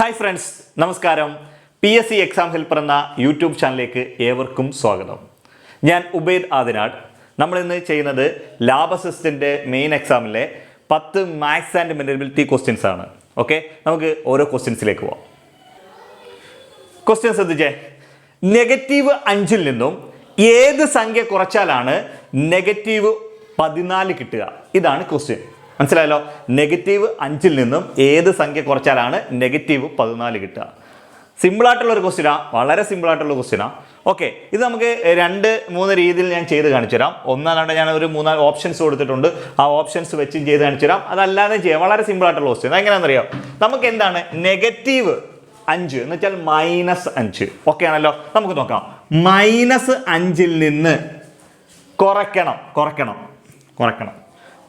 Hi friends നമസ്കാരം. P S C exam helper എന്ന YouTube ചാനലിലേക്ക് ഏവർക്കും സ്വാഗതം. ഞാൻ ഉബൈദ് ആദിനാട്. നമ്മളിന്ന് ചെയ്യുന്നത് ലാബ് അസിസ്റ്റന്റ് മെയിൻ എക്സാമിലെ പത്ത് maths and mental ability questions ആണ്. ഓക്കെ നമുക്ക് ഓരോ ക്വസ്റ്റ്യൻസിലേക്ക് പോവാം. ക്വസ്റ്റ്യൻ ശ്രദ്ധിച്ചേ? നെഗറ്റീവ് അഞ്ചിൽ നിന്നും ഏത് സംഖ്യ കുറച്ചാലാണ് നെഗറ്റീവ് പതിനാല് കിട്ടുക? ഇതാണ് ക്വസ്റ്റ്യൻ മനസ്സിലായല്ലോ? നെഗറ്റീവ് അഞ്ചിൽ നിന്നും ഏത് സംഖ്യ കുറച്ചാലാണ് നെഗറ്റീവ് പതിനാല് കിട്ടുക. സിമ്പിളായിട്ടുള്ള ഒരു ക്വസ്റ്റ്യനാ വളരെ സിമ്പിളായിട്ടുള്ള ക്വസ്റ്റ്യനാ ഓക്കെ ഇത് നമുക്ക് രണ്ട് മൂന്ന് രീതിയിൽ ഞാൻ ചെയ്ത് കാണിച്ചു തരാം. ഒന്നാലാണ്ട് ഞാൻ ഒരു മൂന്നാൽ ഓപ്ഷൻസ് കൊടുത്തിട്ടുണ്ട്. ആ ഓപ്ഷൻസ് വെച്ചും ചെയ്ത് കാണിച്ചു തരാം. അതല്ലാതെ ചെയ്യാം. വളരെ സിമ്പിളായിട്ടുള്ള ക്വസ്റ്റ്യൻ എങ്ങനെയാണെന്നറിയോ നമുക്ക് എന്താണ്? നെഗറ്റീവ് അഞ്ച്. എന്ന് വെച്ചാൽ മൈനസ് അഞ്ച്. ഓക്കെ ആണല്ലോ? നമുക്ക് നോക്കാം. മൈനസ് അഞ്ചിൽ നിന്ന് കുറയ്ക്കണം. കുറയ്ക്കണം. കുറയ്ക്കണം.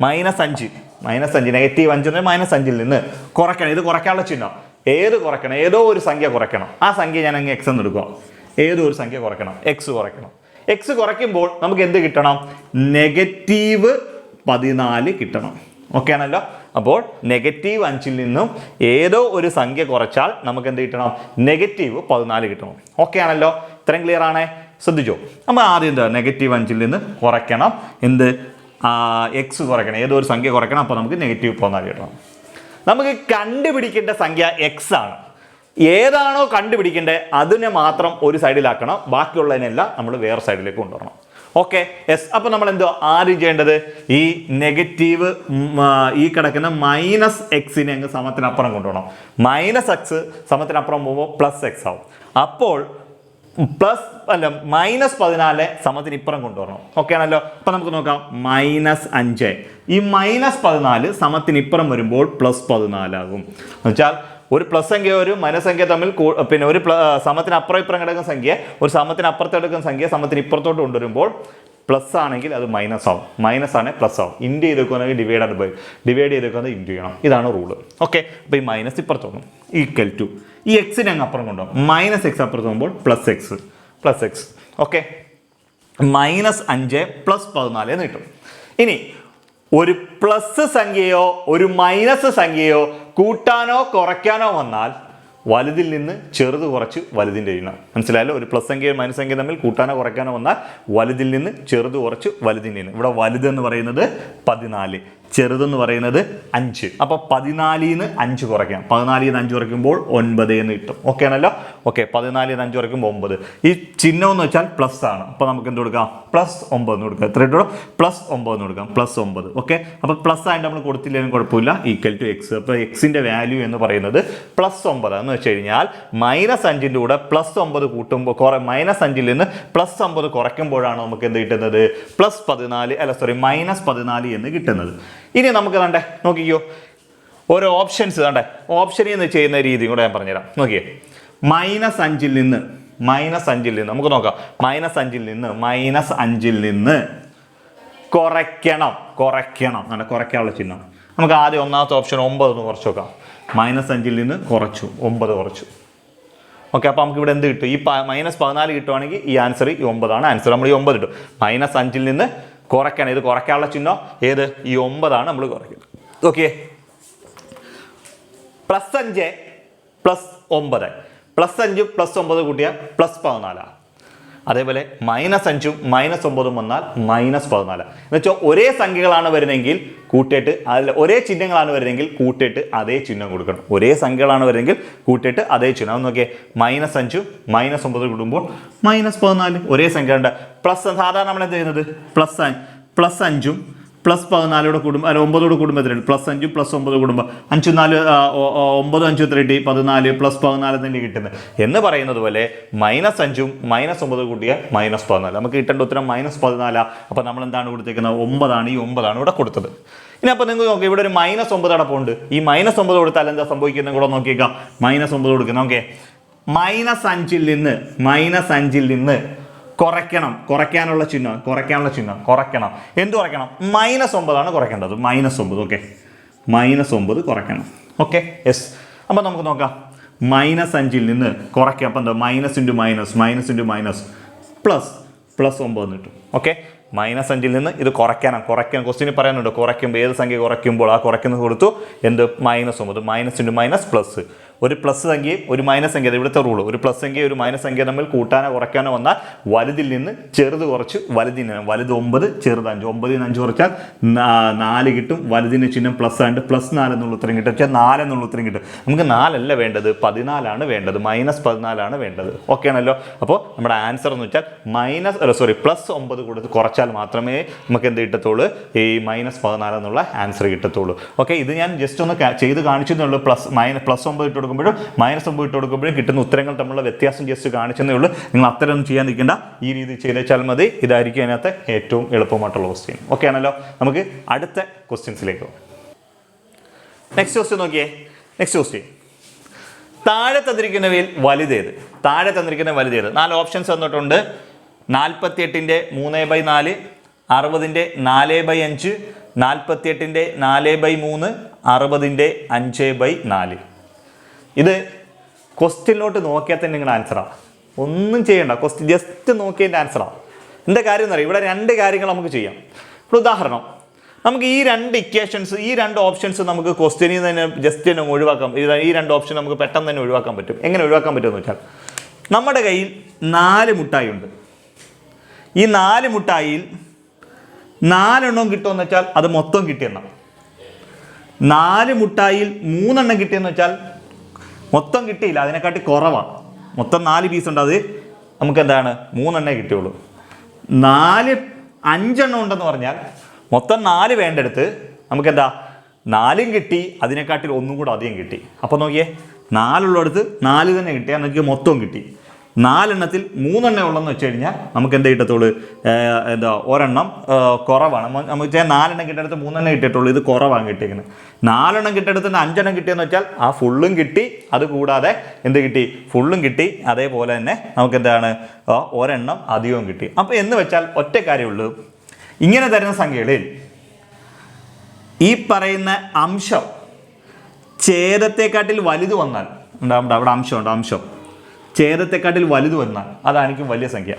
മൈനസ് അഞ്ച്. മൈനസ് അഞ്ച്. നെഗറ്റീവ് അഞ്ച് മൈനസ് അഞ്ചിൽ നിന്ന് കുറയ്ക്കണം. ഇത് കുറയ്ക്കാനുള്ള ചിഹ്നം. ഏത് കുറയ്ക്കണം? ഏതോ ഒരു സംഖ്യ കുറയ്ക്കണം. ആ സംഖ്യ ഞാൻ അങ്ങ് എക്സ് എന്ന് എടുക്കുക. ഏതോ ഒരു സംഖ്യ കുറയ്ക്കണം. എക്സ് കുറയ്ക്കണം. എക്സ് കുറയ്ക്കുമ്പോൾ നമുക്ക് എന്ത് കിട്ടണം? നെഗറ്റീവ് പതിനാല് കിട്ടണം. ഓക്കെ ആണല്ലോ? അപ്പോൾ നെഗറ്റീവ് അഞ്ചിൽ നിന്നും ഏതോ ഒരു സംഖ്യ കുറച്ചാൽ നമുക്ക് എന്ത് കിട്ടണം? നെഗറ്റീവ് പതിനാല് കിട്ടണം. ഓക്കെ ആണല്ലോ? ഇത്രയും ക്ലിയർ ആണേ? ശ്രദ്ധിച്ചോ? നമ്മൾ ആദ്യം എന്താ? നെഗറ്റീവ് അഞ്ചിൽ നിന്ന് കുറയ്ക്കണം. എന്ത്? എക്സ് കുറയ്ക്കണം ഏതോ ഒരു സംഖ്യ കുറയ്ക്കണം അപ്പോൾ നമുക്ക് നെഗറ്റീവ് പോന്നാൽ കിട്ടണം നമുക്ക് കണ്ടുപിടിക്കേണ്ട സംഖ്യ എക്സ് ആണ്. ഏതാണോ കണ്ടുപിടിക്കേണ്ടത് അതിനെ മാത്രം ഒരു സൈഡിലാക്കണം ബാക്കിയുള്ളതിനെല്ലാം നമ്മൾ വേറെ സൈഡിലേക്ക് കൊണ്ടുവരണം. ഓക്കെ എസ് അപ്പോൾ നമ്മൾ എന്തോ ആദ്യം ചെയ്യേണ്ടത് ഈ നെഗറ്റീവ് ഈ കിടക്കുന്ന മൈനസ് എക്സിനെ അങ്ങ് സമത്തിനപ്പുറം കൊണ്ടുപോകണം മൈനസ് എക്സ് സമത്തിനപ്പുറം പോകുമ്പോൾ പ്ലസ് എക്സ് ആവും. അപ്പോൾ പ്ലസ് അല്ല മൈനസ് പതിനാല് സമത്തിന് ഇപ്പുറം കൊണ്ടുവരണം. ഓക്കെ ആണല്ലോ? അപ്പൊ നമുക്ക് നോക്കാം. മൈനസ് അഞ്ച്. ഈ മൈനസ് പതിനാല് സമത്തിന് ഇപ്പുറം വരുമ്പോൾ പ്ലസ് പതിനാലാകും. എന്നുവെച്ചാൽ ഒരു പ്ലസ് സംഖ്യ ഒരു മൈനസ് സംഖ്യ തമ്മിൽ പിന്നെ ഒരു സമത്തിന് അപ്പുറം ഇപ്പുറം കിടക്കുന്ന സംഖ്യ ഒരു സമത്തിന് അപ്പുറത്ത് കിടക്കുന്ന സംഖ്യ സമത്തിന് ഇപ്പുറത്തോട്ട് കൊണ്ടുവരുമ്പോൾ പ്ലസ് ആണെങ്കിൽ അത് മൈനസ് ആവും. മൈനസ് ആണെങ്കിൽ പ്ലസ് ആവും. ഇൻഡ് ചെയ്ത് വെക്കുകയാണെങ്കിൽ ഡിവൈഡ് ബൈ ഡിവൈഡ് ചെയ്ത് വെക്കുന്നത് ഇന്റു ചെയ്യണം. ഇതാണ് റൂൾ ഓക്കെ അപ്പോൾ ഈ മൈനസ് ഇപ്പുറത്തോണം ഈക്വൽ ടു ഈ എക്സിനെ അങ്ങ് അപ്പുറം കൊണ്ടുപോകും മൈനസ് എക്സ് അപ്പുറത്ത് പോകുമ്പോൾ plus x plus x okay minus അഞ്ച് പ്ലസ് പതിനാല് എന്ന് കിട്ടും. ഇനി ഒരു പ്ലസ് സംഖ്യയോ ഒരു മൈനസ് സംഖ്യയോ കൂട്ടാനോ കുറയ്ക്കാനോ വന്നാൽ വലുതിൽ നിന്ന് ചെറുത് കുറച്ച് വലുതിന്റെ എണ്ണം. മനസ്സിലായല്ലോ? ഒരു പ്ലസ് സംഖ്യയും മൈനസ് സംഖ്യ തമ്മിൽ കൂട്ടാനോ കുറയ്ക്കാനോ വന്നാൽ വലുതിൽ നിന്ന് ചെറുത് കുറച്ച് വലുതിന്റെ എണ്ണം. ഇവിടെ വലുത് എന്ന് പറയുന്നത് പതിനാല്. ചെറുതെന്ന് പറയുന്നത് അഞ്ച്. അപ്പോൾ പതിനാലിൽ നിന്ന് അഞ്ച് കുറയ്ക്കാം. പതിനാലിൽ നിന്ന് അഞ്ച് കുറയ്ക്കുമ്പോൾ ഒൻപത് എന്ന് കിട്ടും. ഓക്കെ ആണല്ലോ? ഓക്കെ പതിനാലിൽ നിന്ന് അഞ്ച് കുറയ്ക്കുമ്പോൾ ഒമ്പത്. ഈ ചിഹ്നം എന്ന് വെച്ചാൽ പ്ലസ് ആണ്. അപ്പോൾ നമുക്ക് എന്ത് കൊടുക്കാം? പ്ലസ് ഒമ്പത് എന്ന് കൊടുക്കാം. എത്ര ഇട്ടോ പ്ലസ് ഒമ്പത് എന്ന് കൊടുക്കാം. പ്ലസ് ഒമ്പത്. ഓക്കെ അപ്പോൾ പ്ലസ് ആയിട്ട് നമ്മൾ കൊടുത്തില്ലെങ്കിലും കുഴപ്പമില്ല. ഈക്വൽ ടു എക്സ് അപ്പോൾ എക്സിന്റെ വാല്യൂ എന്ന് പറയുന്നത് പ്ലസ് ഒമ്പത്. എന്ന് വെച്ച് കഴിഞ്ഞാൽ മൈനസ് അഞ്ചിന്റെ കൂടെ പ്ലസ് ഒമ്പത് കൂട്ടുമ്പോൾ കുറെ മൈനസ് അഞ്ചിൽ നിന്ന് പ്ലസ് ഒമ്പത് കുറയ്ക്കുമ്പോഴാണ് നമുക്ക് എന്ത് കിട്ടുന്നത്? പ്ലസ് പതിനാല്. അല്ല സോറി മൈനസ് പതിനാല് എന്ന് കിട്ടുന്നത്. ഇനി നമുക്ക് കണ്ടേ നോക്കിക്കോ. ഓരോ ഓപ്ഷൻസ് കണ്ടേ. ഓപ്ഷനിൽ നിന്ന് ചെയ്യുന്ന രീതി കൂടെ ഞാൻ പറഞ്ഞുതരാം. നോക്കിയേ. മൈനസ് അഞ്ചിൽ നിന്ന് മൈനസ് അഞ്ചിൽ നിന്ന് നമുക്ക് നോക്കാം. മൈനസ് അഞ്ചിൽ നിന്ന് മൈനസ് അഞ്ചിൽ നിന്ന് കുറയ്ക്കണം കുറയ്ക്കണം. അങ്ങനെ കുറയ്ക്കാനുള്ള ചിഹ്നം. നമുക്ക് ആദ്യം ഒന്നാമത്തെ ഓപ്ഷൻ ഒമ്പത് ഒന്ന് കുറച്ച് നോക്കാം. മൈനസ് അഞ്ചിൽ നിന്ന് കുറച്ചു ഒമ്പത് കുറച്ചു. ഓക്കെ അപ്പോൾ നമുക്ക് ഇവിടെ എന്ത് കിട്ടും? ഈ മൈനസ് പതിനാല് കിട്ടുവാണെങ്കിൽ ഈ ആൻസർ ഈ ഒമ്പതാണ്. ആൻസർ നമ്മൾ ഈ ഒമ്പത് കിട്ടും മൈനസ് അഞ്ചിൽ നിന്ന് കുറയ്ക്കണം ഇത് കുറയ്ക്കാനുള്ള ചിഹ്നം? ഏത്? ഈ ഒമ്പതാണ് നമ്മൾ കുറയ്ക്കുന്നത്. ഓക്കെ പ്ലസ് അഞ്ച് പ്ലസ് ഒമ്പത്. പ്ലസ് അഞ്ചും പ്ലസ് ഒമ്പത് കൂട്ടിയാൽ പ്ലസ് പതിനാലാണ് അതേപോലെ മൈനസ് അഞ്ചും മൈനസ് ഒമ്പതും വന്നാൽ മൈനസ് പതിനാല്. എന്ന് വെച്ചാൽ ഒരേ സംഖ്യകളാണ് വരുന്നതെങ്കിൽ കൂട്ടിയിട്ട് അതിൽ ഒരേ ചിഹ്നങ്ങളാണ് വരുന്നതെങ്കിൽ കൂട്ടിയിട്ട് അതേ ചിഹ്നം കൊടുക്കണം. ഒരേ സംഖ്യകളാണ് വരുന്നതെങ്കിൽ കൂട്ടിയിട്ട് അതേ ചിഹ്നം. അത് നോക്കിയേ. മൈനസ് അഞ്ചും മൈനസ് ഒമ്പത് കൂടുമ്പോൾ മൈനസ് പതിനാല്. ഒരേ സംഖ്യ ഉണ്ട് പ്ലസ് സാധാരണ നമ്മൾ എന്ത് ചെയ്യുന്നത് പ്ലസ് പ്ലസ് അഞ്ചും പ്ലസ് പതിനാലോടെ കൂടുമ്പോൾ അല്ല ഒമ്പതോട് എത്രയുണ്ട് പ്ലസ് അഞ്ച് പ്ലസ് ഒമ്പത് കൂടുമ്പോൾ അഞ്ച് നാല് ഒമ്പത് അഞ്ച് കിട്ടി? പതിനാല് പ്ലസ് പതിനാല് തന്നെ കിട്ടുന്നത്. എന്ന് പറയുന്നത് പോലെ മൈനസ് അഞ്ചും മൈനസ് ഒമ്പത് കൂട്ടിയ മൈനസ് പതിനാല്. നമുക്ക് കിട്ടേണ്ട ഉത്തരം മൈനസ് പതിനാലാണ് അപ്പോൾ നമ്മൾ എന്താണ് കൊടുത്തേക്കുന്നത്? ഒമ്പതാണ്. ഈ ഒമ്പതാണ് ഇവിടെ കൊടുത്തത്. ഇനി അപ്പോൾ നിങ്ങൾ നോക്കുക ഇവിടെ ഒരു മൈനസ് ഒമ്പത് അടപ്പുണ്ട് ഈ മൈനസ് ഒമ്പത് കൊടുത്താൽ എന്താ സംഭവിക്കുന്നത് കൂടെ നോക്കിയേക്കാം. മൈനസ് ഒമ്പത് കൊടുക്കുന്നത്. ഓക്കെ മൈനസ് അഞ്ചിൽ നിന്ന് മൈനസ് അഞ്ചിൽ നിന്ന് കുറയ്ക്കണം. കുറയ്ക്കാനുള്ള ചിഹ്നം കുറയ്ക്കാനുള്ള ചിഹ്നം കുറയ്ക്കണം. എന്ത് കുറയ്ക്കണം? മൈനസ് ഒമ്പതാണ് കുറയ്ക്കേണ്ടത്. മൈനസ് ഒമ്പത് ഓക്കെ മൈനസ് ഒമ്പത് കുറയ്ക്കണം. ഓക്കെ യെസ് അപ്പോൾ നമുക്ക് നോക്കാം. മൈനസ് അഞ്ചിൽ നിന്ന് കുറയ്ക്കുക അപ്പം എന്താ? Minus into minus minus into minus plus plus ഒമ്പത് കിട്ടും. ഓക്കെ മൈനസ് അഞ്ചിൽ നിന്ന് ഇത് കുറയ്ക്കാനാണ് കുറയ്ക്കാൻ ക്വസ്റ്റിന് പറയാനുണ്ട്. കുറയ്ക്കുമ്പോൾ ഏത് സംഖ്യ കുറയ്ക്കുമ്പോൾ ആ കുറയ്ക്കുന്നത് കൊടുത്തു? എന്ത്? മൈനസ് ഒമ്പത്. മൈനസ് ഇന്റു മൈനസ് പ്ലസ് ഒരു പ്ലസ് സംഖ്യയും ഒരു മൈനസ് സംഖ്യ ഇവിടുത്തെ റൂൾ ഒരു പ്ലസ് സംഖ്യ ഒരു മൈനസ് സംഖ്യ തമ്മിൽ കൂട്ടാനോ കുറയ്ക്കാനോ വന്നാൽ വലുതിൽ നിന്ന് ചെറുത് കുറച്ച് വലുതിന് വലുത് ഒമ്പത് ചെറുത് അഞ്ച്. ഒമ്പതിൽ നിന്ന് അഞ്ച് കുറച്ചാൽ നാല് കിട്ടും. വലുതിന് ചിഹ്നം പ്ലസ് ആയിട്ട് പ്ലസ് നാല് എന്നുള്ള ഉത്തരം കിട്ടും. വെച്ചാൽ നാല് എന്നുള്ള ഉത്തരം കിട്ടും. നമുക്ക് നാലല്ല വേണ്ടത്. പതിനാലാണ് വേണ്ടത്. മൈനസ് പതിനാലാണ് വേണ്ടത്. ഓക്കെ ആണല്ലോ? അപ്പോൾ നമ്മുടെ ആൻസർ എന്ന് വെച്ചാൽ മൈനസ് അല്ല സോറി പ്ലസ് ഒമ്പത് കൊടുത്ത് കുറച്ചാൽ മാത്രമേ നമുക്ക് എന്ത് കിട്ടത്തുള്ളൂ? ഈ മൈനസ് പതിനാല് എന്നുള്ള ആൻസർ കിട്ടത്തുള്ളൂ. ഓക്കെ ഇത് ഞാൻ ജസ്റ്റ് ഒന്ന് ചെയ്ത് കാണിച്ചു എന്നുള്ളൂ. പ്ലസ് മൈനസ് പ്ലസ് ഒമ്പത് ഇട്ട് കൊടുക്കുമ്പോഴും മൈനസ് ഒമ്പത് ഇട്ട് കൊടുക്കുമ്പോഴും കിട്ടുന്ന ഉത്തരങ്ങൾ തമ്മിലുള്ള വ്യത്യാസം ജസ്റ്റ് കാണിച്ചതേ ഉള്ളൂ. നിങ്ങൾ അത്തരം ചെയ്യാൻ നിൽക്കേണ്ട. ഈ രീതി ചെയ്തേച്ചാൽ മതി. ഇതായിരിക്കും അതിനകത്ത് ഏറ്റവും എളുപ്പമായിട്ടുള്ള ക്വസ്റ്റ്യൻ ഓക്കെ ആണല്ലോ. നമുക്ക് അടുത്ത ക്വസ്റ്റ്യൻസിലേക്ക് നെക്സ്റ്റ് ക്വസ്റ്റ്യൻ നോക്കിയേ. നെക്സ്റ്റ് ക്വസ്റ്റ്യൻ താഴെ തന്നിരിക്കുന്നവയിൽ വലുതേത്? താഴെ തന്നിരിക്കുന്ന വലുതേത്? നാല് ഓപ്ഷൻസ് വന്നിട്ടുണ്ട് നാൽപ്പത്തി എട്ടിന്റെ മൂന്ന് ബൈ നാല് അറുപതിന്റെ നാല് ബൈ അഞ്ച് നാൽപ്പത്തി എട്ടിന്റെ നാല് ബൈ മൂന്ന് അറുപതിന്റെ അഞ്ച് ബൈ നാല്. ഇത് ക്വസ്റ്റ്യനിലോട്ട് നോക്കിയാൽ തന്നെ നിങ്ങളുടെ ആൻസറാണ് ഒന്നും ചെയ്യണ്ട. ക്വസ്റ്റ്യൻ ജസ്റ്റ് നോക്കിയതിന്റെ ആൻസറാണ് എന്താ കാര്യം എന്ന് എന്നറിയാം ഇവിടെ രണ്ട് കാര്യങ്ങൾ നമുക്ക് ചെയ്യാം. ഇപ്പോൾ ഉദാഹരണം. നമുക്ക് ഈ രണ്ട് ഇക്വേഷൻസ് ഈ രണ്ട് ഓപ്ഷൻസ് നമുക്ക് ക്വസ്റ്റ്യനിൽ തന്നെ ജസ്റ്റ് തന്നെ ഒഴിവാക്കാം. ഈ രണ്ട് ഓപ്ഷൻ നമുക്ക് പെട്ടെന്ന് തന്നെ ഒഴിവാക്കാൻ പറ്റും. എങ്ങനെ ഒഴിവാക്കാൻ പറ്റുമെന്ന് വെച്ചാൽ നമ്മുടെ കയ്യിൽ നാല് മുട്ടായി ഉണ്ട്. ഈ നാല് മുട്ടായിൽ നാലെണ്ണം കിട്ടുമെന്ന് വെച്ചാൽ അത് മൊത്തം കിട്ടിയെന്നാണ് നാല് മുട്ടായിൽ മൂന്നെണ്ണം കിട്ടിയെന്ന് വെച്ചാൽ മൊത്തം കിട്ടിയില്ല. അതിനെക്കാട്ടി കുറവാണ് മൊത്തം നാല് പീസ് ഉണ്ട്. അത് നമുക്ക് എന്താണ് മൂന്നെണ്ണേ കിട്ടിയുള്ളൂ. നാല് അഞ്ചെണ്ണം ഉണ്ടെന്ന് പറഞ്ഞാൽ മൊത്തം നാല് വേണ്ടെടുത്ത് നമുക്ക് എന്താ നാലും കിട്ടി. അതിനെക്കാട്ടിൽ ഒന്നും കൂടെ അധികം കിട്ടി. അപ്പോൾ നോക്കിയേ. നാലുള്ളടുത്ത് നാല് തന്നെ കിട്ടിയാൽ നമുക്ക് മൊത്തവും കിട്ടി. നാലെണ്ണത്തിൽ മൂന്നെണ്ണം ഉള്ളതെന്ന് വെച്ച് കഴിഞ്ഞാൽ നമുക്ക് എന്ത് കിട്ടത്തുള്ളൂ? എന്താ ഒരെണ്ണം കുറവാണ്. നമുക്ക് വെച്ചാൽ നാലെണ്ണം കിട്ടിയെടുത്ത് മൂന്നെണ്ണം കിട്ടിയിട്ടുള്ളൂ. ഇത് കുറവാണ് കിട്ടിയിരിക്കുന്നത് നാലെണ്ണം കിട്ടിയെടുത്ത് അഞ്ചെണ്ണം കിട്ടിയെന്ന് വെച്ചാൽ ആ ഫുള്ളും കിട്ടി. അത് കൂടാതെ എന്ത് കിട്ടി? ഫുള്ളും കിട്ടി. അതേപോലെ തന്നെ നമുക്ക് എന്താണ്? ഒരെണ്ണം അധികവും കിട്ടി. അപ്പോൾ എന്ന് വെച്ചാൽ ഒറ്റ കാര്യമുള്ളൂ. ഇങ്ങനെ തരുന്ന സംഖ്യകളിൽ ഈ പറയുന്ന അംശം ഛേദത്തെക്കാട്ടിൽ വലുത് വന്നാൽ ഉണ്ടാവും അവിടെ അംശമുണ്ട് അംശം. ഛേദത്തെക്കാട്ടിൽ വലുത് വരുന്നതാണ് അതായിരിക്കും വലിയ സംഖ്യ.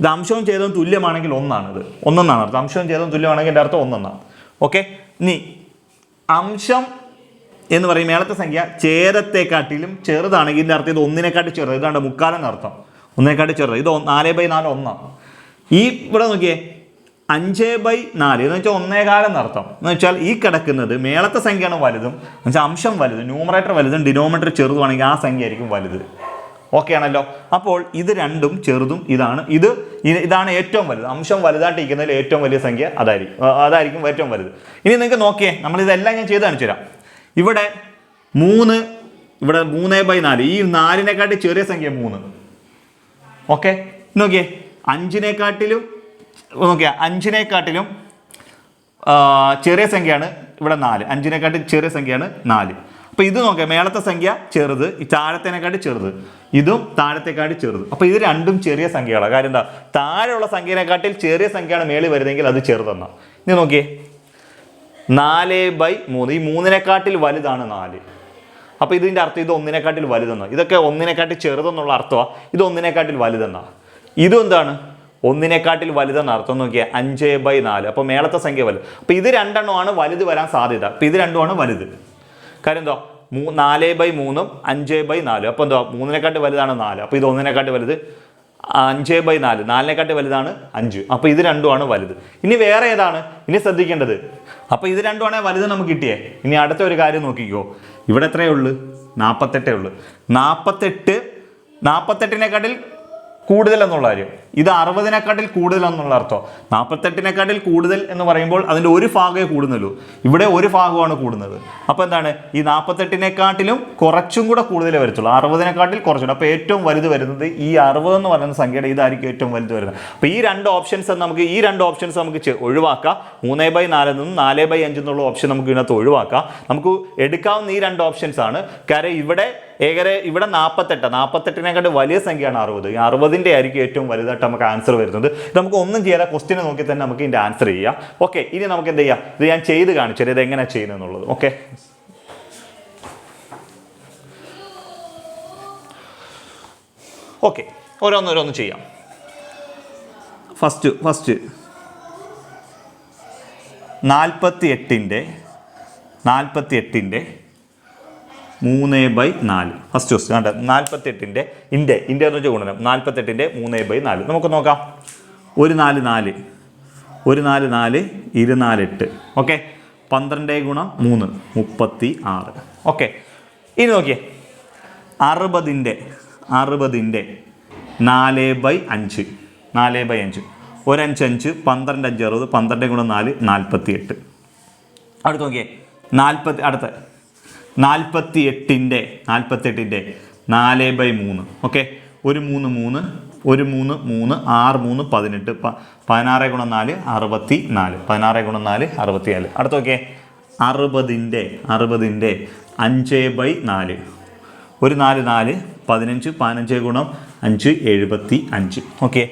ഇത് അംശവും ഛേദവും തുല്യമാണെങ്കിൽ ഒന്നാണിത്. ഒന്നെന്നാണ് അർത്ഥം. അംശവും ഛേദവും തുല്യമാണെങ്കിൽ എന്റെ അർത്ഥം ഒന്നെന്നാണ്. ഓക്കെ? ഇനി അംശം എന്ന് പറയും മേളത്തെ സംഖ്യ ഛേദത്തെക്കാട്ടിലും ചെറുതാണെങ്കിൽ ഇതിന്റെ അർത്ഥം ഇത് ഒന്നിനെക്കാട്ടി ചെറുത്. ഇതാണ്ട് മുക്കാലെന്ന് അർത്ഥം. ഒന്നിനെക്കാട്ടി ചെറുത്. ഇത് നാല് ബൈ നാല് ഒന്നാണ്. ഈ ഇവിടെ നോക്കിയേ അഞ്ച് ബൈ നാല് എന്ന് വെച്ചാൽ ഒന്നേകാലം നടത്തം എന്ന് വെച്ചാൽ ഈ കിടക്കുന്നത് മേളത്തെ സംഖ്യയാണ് വലുതും. എന്ന് വെച്ചാൽ അംശം വലുതും ന്യൂമറേറ്റർ വലുതും ഡിനോമിനേറ്റർ ചെറുതുമാണെങ്കിൽ ആ സംഖ്യ ആയിരിക്കും വലുത്. ഓക്കെ ആണല്ലോ. അപ്പോൾ ഇത് രണ്ടും ചെറുതും ഇതാണ്. ഇത് ഇത് ഇതാണ് ഏറ്റവും വലുത്. അംശം വലുതായിട്ടിരിക്കുന്നതിൽ ഏറ്റവും വലിയ സംഖ്യ അതായിരിക്കും അതായിരിക്കും ഏറ്റവും വലുത്. ഇനി നിങ്ങൾക്ക് നോക്കിയേ നമ്മൾ ഇതെല്ലാം ഞാൻ ചെയ്ത് കാണിച്ചു തരാം. ഇവിടെ മൂന്ന് ഇവിടെ മൂന്ന് ബൈ നാല്. ഈ നാലിനെക്കാട്ടി ചെറിയ സംഖ്യ മൂന്ന്. ഓക്കെ നോക്കിയേ അഞ്ചിനെക്കാട്ടിലും നോക്കിയാ അഞ്ചിനെക്കാട്ടിലും ചെറിയ സംഖ്യയാണ് ഇവിടെ നാല്. അഞ്ചിനെക്കാട്ടിൽ ചെറിയ സംഖ്യയാണ് നാല്. അപ്പോൾ ഇത് നോക്കുക മേളത്തെ സംഖ്യ ചെറുത് ഈ താഴത്തേനെക്കാട്ടി ചെറുത്. ഇതും താഴത്തേക്കാട്ടി ചെറുത്. അപ്പോൾ ഇത് രണ്ടും ചെറിയ സംഖ്യകളാണ് കാര്യം എന്താ? താഴെയുള്ള സംഖ്യനെക്കാട്ടിൽ ചെറിയ സംഖ്യയാണ് മേളിൽ വരുന്നതെങ്കിൽ അത് ചെറുതെന്നാണ് ഇനി നോക്കിയേ. നാല് ബൈ മൂന്ന്. ഈ മൂന്നിനെക്കാട്ടിൽ വലുതാണ് നാല്. അപ്പോൾ ഇതിന്റെ അർത്ഥം ഇത് ഒന്നിനെക്കാട്ടിൽ വലുതെന്നാണ് ഇതൊക്കെ ഒന്നിനെക്കാട്ടിൽ ചെറുതെന്നുള്ള അർത്ഥമാണ് ഇത് ഒന്നിനെക്കാട്ടിൽ വലുതെന്നാണ് ഇതും എന്താണ്? ഒന്നിനെക്കാട്ടിൽ വലുതെന്ന് അർത്ഥം. നോക്കിയാൽ അഞ്ച് ബൈ നാല്. അപ്പോൾ മേളത്തെ സംഖ്യ വലുത്. അപ്പോൾ ഇത് രണ്ടെണ്ണമാണ് വലുത് വരാൻ സാധ്യത. അപ്പോൾ ഇത് രണ്ടുമാണ് വലുത്. കാര്യം എന്തോ? മൂ നാല് ബൈ മൂന്നും അഞ്ച് ബൈ നാലും. അപ്പോൾ എന്തോ? മൂന്നിനെക്കാട്ടി വലുതാണ് നാല്. അപ്പോൾ ഇത് ഒന്നിനെക്കാട്ടി വലുത് അഞ്ച് ബൈ നാല്. നാലിനെക്കാട്ടി വലുതാണ് അഞ്ച്. അപ്പോൾ ഇത് രണ്ടുമാണ് വലുത്. ഇനി വേറെ ഏതാണ്? ഇനി ശ്രദ്ധിക്കേണ്ടത്. അപ്പോൾ ഇത് രണ്ടുമാണ് വലുത് നമുക്ക് കിട്ടിയേ. ഇനി അടുത്ത ഒരു കാര്യം നോക്കിക്കോ. ഇവിടെ എത്രയേ ഉള്ളൂ? നാൽപ്പത്തെട്ടേ ഉള്ളൂ. നാൽപ്പത്തെട്ട് നാൽപ്പത്തെട്ടിനെക്കാട്ടിൽ കൂടുതൽ എന്നുള്ള കാര്യം. ഇത് അറുപതിനെക്കാട്ടിൽ കൂടുതൽ എന്നുള്ള അർത്ഥം. നാൽപ്പത്തെട്ടിനെക്കാട്ടിൽ കൂടുതൽ എന്ന് പറയുമ്പോൾ അതിന്റെ ഒരു ഭാഗമേ കൂടുന്നുള്ളൂ. ഇവിടെ ഒരു ഭാഗമാണ് കൂടുന്നത്. അപ്പോൾ എന്താണ്? ഈ നാൽപ്പത്തെട്ടിനെക്കാട്ടിലും കുറച്ചും കൂടെ കൂടുതലേ വരത്തുള്ളൂ. അറുപതിനെക്കാട്ടിൽ കുറച്ചുകൂടെ അപ്പോൾ ഏറ്റവും വലുത് വരുന്നത് ഈ അറുപത് എന്ന് പറയുന്ന സംഖ്യയുടെ ഇതായിരിക്കും ഏറ്റവും വലുത് വരുന്നത്. അപ്പോൾ ഈ രണ്ട് ഓപ്ഷൻസ് നമുക്ക് ഈ രണ്ട് ഓപ്ഷൻസ് നമുക്ക് ഒഴിവാക്കാം. മൂന്ന് ബൈ നാലിൽ നിന്നും നാല് ബൈ അഞ്ച് എന്നുള്ള ഓപ്ഷൻ നമുക്ക് ഇതിനകത്ത് ഒഴിവാക്കാം. നമുക്ക് എടുക്കാവുന്ന ഈ രണ്ട് ഓപ്ഷൻസ് ആണ് കാര്യം ഇവിടെ ഏകരെ ഇവിടെ നാൽപ്പത്തെട്ട് നാൽപ്പത്തെട്ടിനെക്കാട്ട് വലിയ സംഖ്യയാണ് അറുപത്. ഈ അറുപതിന്റെ ആയിരിക്കും ഏറ്റവും വലുതായിട്ട് നമുക്ക് ആൻസർ വരുന്നത്. നമുക്ക് ഒന്നും ചെയ്യാതെ ക്വസ്റ്റിനെ നോക്കി തന്നെ നമുക്ക് ഇതിന്റെ ആൻസർ ചെയ്യാം. ഓക്കെ ഇനി നമുക്ക് എന്ത് ചെയ്യാം? ഇത് ഞാൻ ചെയ്ത് കാണിച്ചു തരാം. ഇത് എങ്ങനെയാണ് ചെയ്യുന്നത് ഓക്കെ ഓക്കെ ഓക്കെ ഓരോന്നോരോന്ന് ചെയ്യാം. ഫസ്റ്റ് ഫസ്റ്റ് നാൽപ്പത്തി എട്ടിന്റെ നാൽപ്പത്തി എട്ടിന്റെ മൂന്ന് ബൈ നാല്. ഫസ്റ്റ് ക്വസ്റ്റ്യൻ കണ്ട? നാൽപ്പത്തെട്ടിന്റെ ഇന്റെ ഇന്റെ എന്ന് വെച്ചാൽ ഗുണനം. നാൽപ്പത്തെട്ടിന്റെ മൂന്ന് ബൈ നാല്. നമുക്ക് നോക്കാം. ഒരു നാല് നാല്. ഒരു നാല് നാല് ഇരുനാലെട്ട്. ഓക്കെ പന്ത്രണ്ട് ഗുണം മൂന്ന് മുപ്പത്തി ആറ് ഓക്കെ ഇനി നോക്കിയേ. അറുപതിന്റെ അറുപതിന്റെ നാല് ബൈ അഞ്ച്. നാല് ബൈ അഞ്ച്. ഒരഞ്ച് അഞ്ച് പന്ത്രണ്ട് അഞ്ച് അറുപത് പന്ത്രണ്ട് ഗുണം നാല് നാൽപ്പത്തി എട്ട് അടുത്ത് നോക്കിയേ. നാൽപ്പത്തി അടുത്ത. നാൽപ്പത്തി എട്ടിന്റെ നാൽപ്പത്തെട്ടിന്റെ നാല് ബൈ മൂന്ന് ഓക്കെ? ഒരു മൂന്ന് മൂന്ന് ഒരു മൂന്ന് മൂന്ന് ആറ് മൂന്ന് പതിനെട്ട് പതിനാറ് ഗുണം നാല് അറുപത്തി നാല് പതിനാറ് ഗുണം നാല് അറുപത്തി നാല് അടുത്ത നോക്കിയേ. അറുപതിന്റെ അറുപതിന്റെ അഞ്ച് ബൈ നാല്. ഒരു നാല് നാല് പതിനഞ്ച് പതിനഞ്ച് ഗുണം അഞ്ച് എഴുപത്തി അഞ്ച് ഓക്കെ.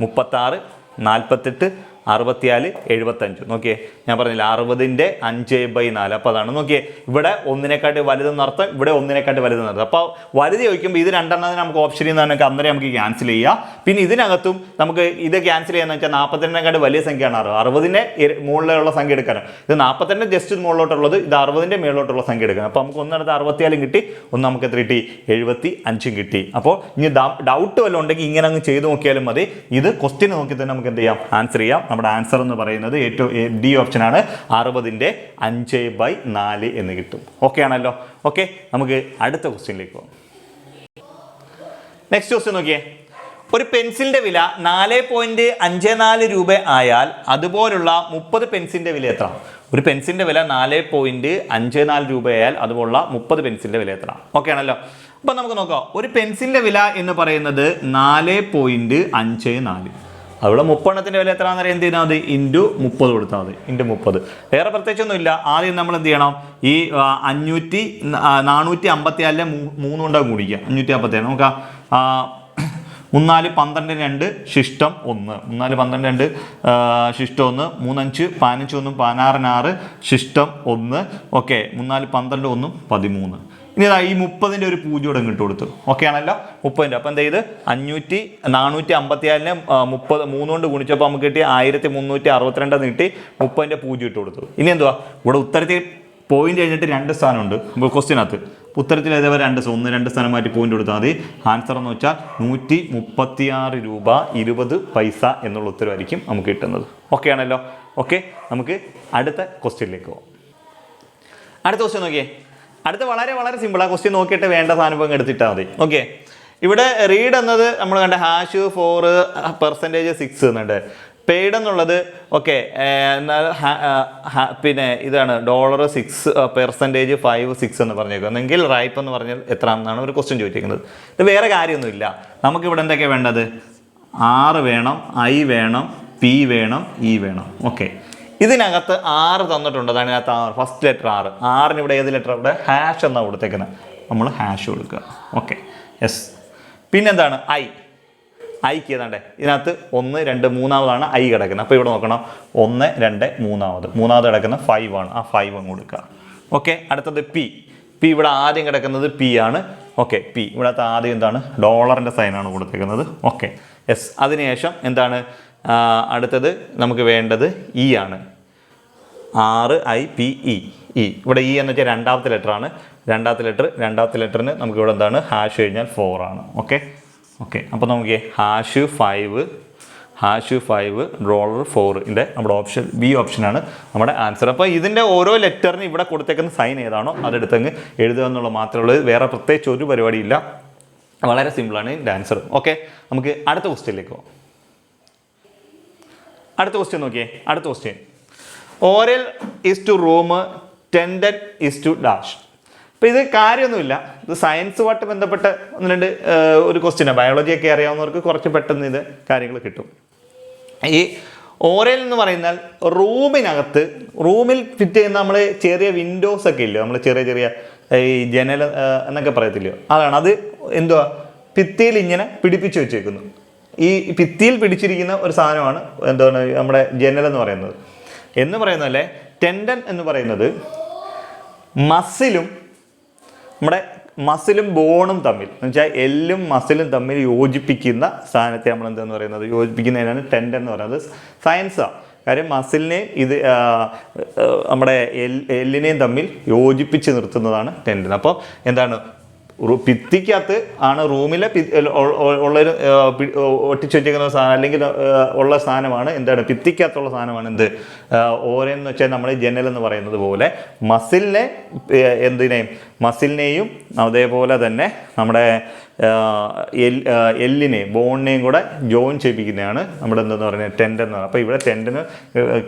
മുപ്പത്താറ് നാൽപ്പത്തെട്ട് അറുപത്തിനാല് എഴുപത്തഞ്ച്. നോക്കിയേ ഞാൻ പറഞ്ഞില്ല അറുപതിന്റെ അഞ്ച് ബൈ നാല്. അപ്പോൾ അതാണ് നോക്കിയേ ഇവിടെ ഒന്നിനെക്കാട്ടി വലുതെന്ന് അർത്ഥം ഇവിടെ ഒന്നിനെക്കാട്ടി വലുതെന്ന് അർത്ഥം. അപ്പോൾ വലുത് ചോദിക്കുമ്പോൾ ഇത് രണ്ടെണ്ണത്തിന് നമുക്ക് ഓപ്ഷനിൽ നിന്ന് തന്നെ അന്നേരം നമുക്ക് ക്യാൻസൽ ചെയ്യാം. പിന്നെ ഇതിനകത്തും നമുക്ക് ഇത് ക്യാൻസൽ ചെയ്യാന്ന് വെച്ചാൽ നാൽപ്പത്തിരണ്ടിനെക്കാട്ടി വലിയ സംഖ്യയാണ് അറുപത്. അറുപതിന്റെ മുകളിലുള്ള സംഖ്യ എടുക്കണം. ഇത് നാൽപ്പത്തിരണ്ട് ജസ്റ്റ് മുകളിലോട്ടുള്ളത് ഇത് അറുപതിന്റെ മുകളിലോട്ടുള്ള സംഖ്യ എടുക്കണം. അപ്പോൾ നമുക്ക് ഒന്നിടത്ത് അറുപത്തിയാലും കിട്ടി ഒന്ന് നമുക്ക് എത്ര കിട്ടി? എഴുപത്തി അഞ്ചും കിട്ടി. അപ്പോൾ ഇനി ഡൗട്ട് വല്ലതും ഉണ്ടെങ്കിൽ ഇങ്ങനെ അങ്ങ് ചെയ്ത് നോക്കിയാലും മതി. ഇത് ക്വസ്റ്റ്യൻ നോക്കി തന്നെ നമുക്ക് എന്ത് ചെയ്യാം? ആൻസർ ചെയ്യാം. നമ്മുടെ ആൻസർ എന്ന് പറയുന്നത് ഏറ്റവും ഡി ഓപ്ഷനാണ് അറുപതിന്റെ അഞ്ച് ബൈ നാല് എന്ന് കിട്ടും. ഓക്കെ ആണല്ലോ. ഓക്കെ നമുക്ക് അടുത്ത ക്വസ്റ്റ്യനിലേക്ക് പോകാം. നെക്സ്റ്റ് ക്വസ്റ്റ്യൻ നോക്കിയേ. ഒരു പെൻസിലിന്റെ വില നാല് പോയിന്റ് അഞ്ച് നാല് രൂപ ആയാൽ അതുപോലുള്ള മുപ്പത് പെൻസിലിന്റെ വില എത്ര? ഒരു പെൻസിലിന്റെ വില നാല് പോയിന്റ് അഞ്ച് നാല് രൂപയായാൽ അതുപോലുള്ള മുപ്പത് പെൻസിലിന്റെ വില എത്ര? ഓക്കെ ആണല്ലോ. അപ്പോൾ നമുക്ക് നോക്കാം. ഒരു പെൻസിലിന്റെ വില എന്ന് പറയുന്നത് നാല് പോയിന്റ് അഞ്ച് നാല്. അവിടെ മുപ്പെണ്ണത്തിന്റെ വില എത്രയാണെന്ന് അറിയാൻ എന്ത് ചെയ്താൽ മതി? ഇന്റു മുപ്പത് കൊടുത്താൽ മതി. ഇന്റു മുപ്പത്. വേറെ പ്രത്യേകിച്ചൊന്നുമില്ല. ആദ്യം നമ്മൾ എന്ത് ചെയ്യണം? ഈ അഞ്ഞൂറ്റി നാനൂറ്റി അമ്പത്തി നാലിലെ മൂന്ന് കൊണ്ടാണ് കൂടിക്കുക. അഞ്ഞൂറ്റി അമ്പത്തി ആറ് നമുക്ക് മൂന്നാൽ പന്ത്രണ്ട് രണ്ട് ശിഷ്ടം ഒന്ന്. മൂന്നാൽ പന്ത്രണ്ട് രണ്ട് ശിഷ്ടം ഒന്ന്. മൂന്നഞ്ച് പതിനഞ്ച് ഒന്നും പതിനാറിനാറ് ശിഷ്ടം ഒന്ന്. ഓക്കെ. മൂന്നാൽ പന്ത്രണ്ട് ഒന്നും പതിമൂന്ന്. ഇനി ഇതാ ഈ മുപ്പതിന്റെ ഒരു പൂജ്യം ഇട്ട് കൊടുത്തു. ഓക്കെ ആണല്ലോ? മുപ്പതിന്റെ അപ്പം എന്ത് ചെയ്ത്? അഞ്ഞൂറ്റി നാനൂറ്റി അമ്പത്തിയാലിന് മുപ്പത് മൂന്ന് കൊണ്ട് ഗുണിച്ചപ്പോൾ നമുക്ക് കിട്ടി ആയിരത്തി മുന്നൂറ്റി അറുപത്തിരണ്ട് നീട്ടി മുപ്പതിന്റെ പൂജ്യം ഇട്ട് കൊടുത്തു. ഇനി എന്തുവാ? ഇവിടെ ഉത്തരത്തിൽ പോയിന്റ് കഴിഞ്ഞിട്ട് രണ്ട് സ്ഥാനമുണ്ട്. ക്വസ്റ്റിനകത്ത് ഉത്തരത്തിൽ ഏതേപോലെ രണ്ട് ഒന്ന് രണ്ട് സ്ഥാനം മാറ്റി പോയിന്റ് കൊടുത്താൽ മതി. ആൻസർ എന്ന് വെച്ചാൽ നൂറ്റി മുപ്പത്തിയാറ് രൂപ ഇരുപത് പൈസ എന്നുള്ള ഉത്തരവായിരിക്കും നമുക്ക് കിട്ടുന്നത്. ഓക്കെ ആണല്ലോ? ഓക്കെ നമുക്ക് അടുത്ത ക്വസ്റ്റ്യനിലേക്ക് പോകാം അടുത്ത ക്വസ്റ്റ്യൻ നോക്കിയേ. അടുത്ത വളരെ വളരെ സിമ്പിൾ ആ ക്വസ്റ്റ്യൻ നോക്കിയിട്ട് വേണ്ട സാധനം എടുത്തിട്ടാൽ മതി. ഓക്കെ ഇവിടെ റീഡ് എന്നത് നമ്മൾ കണ്ട ഹാഷ് ഫോർ പെർസെന്റേജ് സിക്സ് എന്നുണ്ട്. പെയ്ഡ് എന്നുള്ളത് ഓക്കെ എന്നാൽ പിന്നെ ഇതാണ് dollar six percentage five six എന്ന് പറഞ്ഞേക്കുന്നത് എങ്കിൽ റൈപ്പ് എന്ന് പറഞ്ഞാൽ എത്ര എന്നാണ് ഒരു ക്വസ്റ്റ്യൻ ചോദിച്ചിരിക്കുന്നത് ഇത് വേറെ കാര്യമൊന്നുമില്ല. നമുക്കിവിടെ എന്തൊക്കെയാണ് വേണ്ടത്? ആറ് വേണം ഐ വേണം പി വേണം ഇ വേണം. ഓക്കെ ഇതിനകത്ത് ആറ് തന്നിട്ടുണ്ട്. അതാണ് ഇതിനകത്ത് ആറ് ഫസ്റ്റ് ലെറ്റർ ആറ് ആറിന് ഇവിടെ ഏത് ലെറ്റർ ഇവിടെ ഹാഷ് എന്നാണ് കൊടുത്തേക്കുന്നത് നമ്മൾ ഹാഷ് കൊടുക്കുക. ഓക്കെ യെസ് പിന്നെന്താണ്? ഐ ഐക്ക് ഏതാണ്ടേ? ഇതിനകത്ത് ഒന്ന് രണ്ട് മൂന്നാമതാണ് ഐ കിടക്കുന്നത്. അപ്പോൾ ഇവിടെ നോക്കണം. ഒന്ന് രണ്ട് മൂന്നാമത്. മൂന്നാമത് കിടക്കുന്ന ഫൈവ് ആണ്. ആ ഫൈവ് അങ്ങ് കൊടുക്കുക. ഓക്കെ അടുത്തത് പി പി ഇവിടെ ആദ്യം കിടക്കുന്നത് പി ആണ്. ഓക്കെ പി ഇവിടത്തെ ആദ്യം എന്താണ്? ഡോളറിന്റെ സൈനാണ് കൊടുത്തേക്കുന്നത്. ഓക്കെ യെസ് അതിനുശേഷം എന്താണ്? അടുത്തത് നമുക്ക് വേണ്ടത് ഇ ആണ്. ആറ് ഐ പി ഇ ഇ ഇവിടെ ഇ എന്ന് വെച്ചാൽ രണ്ടാമത്തെ ലെറ്റർ ആണ്. രണ്ടാമത്തെ ലെറ്റർ രണ്ടാമത്തെ ലെറ്ററിന് നമുക്ക് ഇവിടെ എന്താണ്? ഹാഷ് കഴിഞ്ഞാൽ ഫോർ ആണ്. ഓക്കെ ഓക്കെ അപ്പോൾ നമുക്ക് hash five hash five dollar ഇതിന്റെ നമ്മുടെ ഓപ്ഷൻ ബി ഓപ്ഷനാണ് നമ്മുടെ ആൻസർ അപ്പോൾ ഇതിന്റെ ഓരോ ലെറ്ററിന് ഇവിടെ കൊടുത്തേക്കുന്ന സൈൻ ഏതാണോ അതെടുത്തങ്ങ് എഴുതുക എന്നുള്ള മാത്രമേ ഉള്ളൂ. വേറെ പ്രത്യേകിച്ച് ഒരു പരിപാടിയില്ല. വളരെ സിമ്പിളാണ് ഇതിന്റെ ആൻസർ ഓക്കെ നമുക്ക് അടുത്ത ക്വസ്റ്റ്യനിലേക്ക് പോകാം അടുത്ത ക്വസ്റ്റ്യൻ നോക്കിയേ. അടുത്ത question oral is to room tendon is to dash അപ്പോൾ ഇത് കാര്യമൊന്നുമില്ല. ഇത് സയൻസുമായിട്ട് ബന്ധപ്പെട്ട് ഒന്ന് രണ്ട് ഒരു ക്വസ്റ്റ്യനാണ് ബയോളജിയൊക്കെ അറിയാവുന്നവർക്ക് കുറച്ച് പെട്ടെന്ന് ഇത് കാര്യങ്ങൾ കിട്ടും. ഈ ഓരൽ എന്ന് പറയുന്നാൽ റൂമിനകത്ത് റൂമിൽ ഫിറ്റ് ചെയ്യുന്ന നമ്മൾ ചെറിയ വിൻഡോസ് ഒക്കെ ഇല്ലയോ നമ്മൾ ചെറിയ ചെറിയ ഈ ജനൽ എന്നൊക്കെ പറയത്തില്ലയോ അതാണ്. അത് എന്തുവാ? ഭിത്തിയിൽ ഇങ്ങനെ പിടിപ്പിച്ച് വെച്ചേക്കുന്നു. ഈ ഭിത്തിയിൽ പിടിച്ചിരിക്കുന്ന ഒരു സാധനമാണ് എന്താണ് നമ്മുടെ ജനൽ എന്ന് പറയുന്നത്. എന്ന് പറയുന്നതല്ലേ ടെൻഡൻ എന്ന് പറയുന്നത് മസിലും നമ്മുടെ മസിലും ബോണും തമ്മിൽ. എന്ന് വെച്ചാൽ എല്ലും മസിലും തമ്മിൽ യോജിപ്പിക്കുന്ന സാധനത്തെ നമ്മൾ എന്താണെന്ന് പറയുന്നത്? യോജിപ്പിക്കുന്നതിനാണ് ടെൻഡൻ എന്ന് പറയുന്നത്. സയൻസാണ് കാര്യം മസിലിനെ ഇത് നമ്മുടെ എല്ലിനെയും തമ്മിൽ യോജിപ്പിച്ച് നിർത്തുന്നതാണ് ടെൻഡൻ അപ്പോൾ എന്താണ്? ഭിത്തിക്കകത്ത് ആണ് റൂമിലെ ഉള്ളൊരു ആ, വെച്ചിരിക്കുന്ന സാധനം അല്ലെങ്കിൽ ഉള്ള സാധനമാണ് എന്താണ് ഭിത്തിക്കകത്തുള്ള സാധനമാണ് എന്ത് ഓരോന്ന് വെച്ചാൽ നമ്മൾ ജനൽ എന്ന് പറയുന്നത് പോലെ മസിലിനെ എന്തിനേയും മസിലിനെയും അതേപോലെ തന്നെ നമ്മുടെ എല്ലിനെ ബോണിനെയും കൂടെ ജോയിൻ ചെയ്യിപ്പിക്കുന്നതാണ് നമ്മുടെ എന്തെന്ന് പറഞ്ഞാൽ ടെൻഡ് എന്ന് പറയുന്നത്. അപ്പോൾ ഇവിടെ ടെൻഡിന്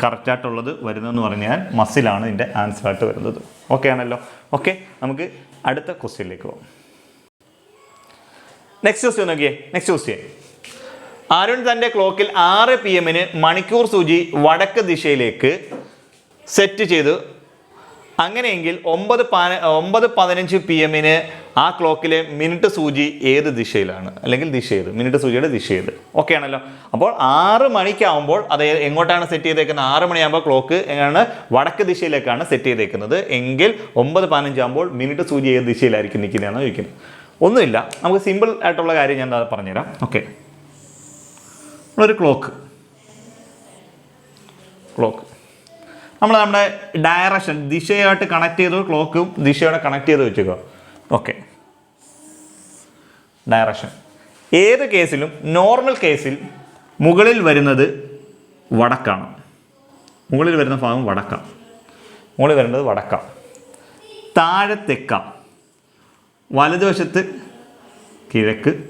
കറക്റ്റായിട്ടുള്ളത് വരുന്നതെന്ന് പറഞ്ഞാൽ മസിലാണ് ഇതിന്റെ ആൻസർ ആയിട്ട് വരുന്നത്. ഓക്കെ ആണല്ലോ? ഓക്കെ നമുക്ക് അടുത്ത ക്വസ്റ്റ്യനിലേക്ക് പോകാം. നെക്സ്റ്റ് ക്വസ്റ്റ്യൻ നോക്കിയേ. നെക്സ്റ്റ് ക്വസ്റ്റ്യൻ അരുൺ തന്റെ ക്ലോക്കിൽ ആറ് പി എമ്മിന് മണിക്കൂർ സൂചി വടക്ക് ദിശയിലേക്ക് സെറ്റ് ചെയ്തു. അങ്ങനെയെങ്കിൽ ഒമ്പത് പാന ഒമ്പത് പതിനഞ്ച് പി എമ്മിന് ആ ക്ലോക്കിലെ മിനിറ്റ് സൂചി ഏത് ദിശയിലാണ്? അല്ലെങ്കിൽ ദിശ ഏത് മിനിറ്റ് സൂചിയുടെ ദിശ ഏത് ഓക്കെ ആണല്ലോ. അപ്പോൾ ആറ് മണിക്കാവുമ്പോൾ അത് എങ്ങോട്ടാണ് സെറ്റ് ചെയ്തേക്കുന്നത്? ആറ് മണിയാകുമ്പോൾ ക്ലോക്ക് എങ്ങനെയാണ്? വടക്ക് ദിശയിലേക്കാണ് സെറ്റ് ചെയ്തേക്കുന്നത്. എങ്കിൽ ഒമ്പത് പതിനഞ്ചാകുമ്പോൾ മിനിറ്റ് സൂചി ഏത് ദിശയിലായിരിക്കും നിൽക്കുന്നതാണ് ചോദിക്കുന്നത്. ഒന്നുമില്ല. നമുക്ക് സിമ്പിൾ ആയിട്ടുള്ള കാര്യം ഞാൻ പറഞ്ഞുതരാം. ഓക്കെ ഒരു ക്ലോക്ക് ക്ലോക്ക് നമ്മൾ നമ്മുടെ ഡയറക്ഷൻ ദിശയായിട്ട് കണക്ട് ചെയ്ത് ക്ലോക്കും ദിശയോടെ കണക്ട് ചെയ്ത് വെച്ചേക്കുക ഓക്കെ ഡയറക്ഷൻ ഏത് കേസിലും നോർമൽ കേസിൽ മുകളിൽ വരുന്നത് വടക്കാണ്. മുകളിൽ വരുന്ന ഭാഗം വടക്കാം മുകളിൽ വരുന്നത് വടക്കാം താഴെ തെക്കാം വലതുവശത്ത് കിഴക്ക്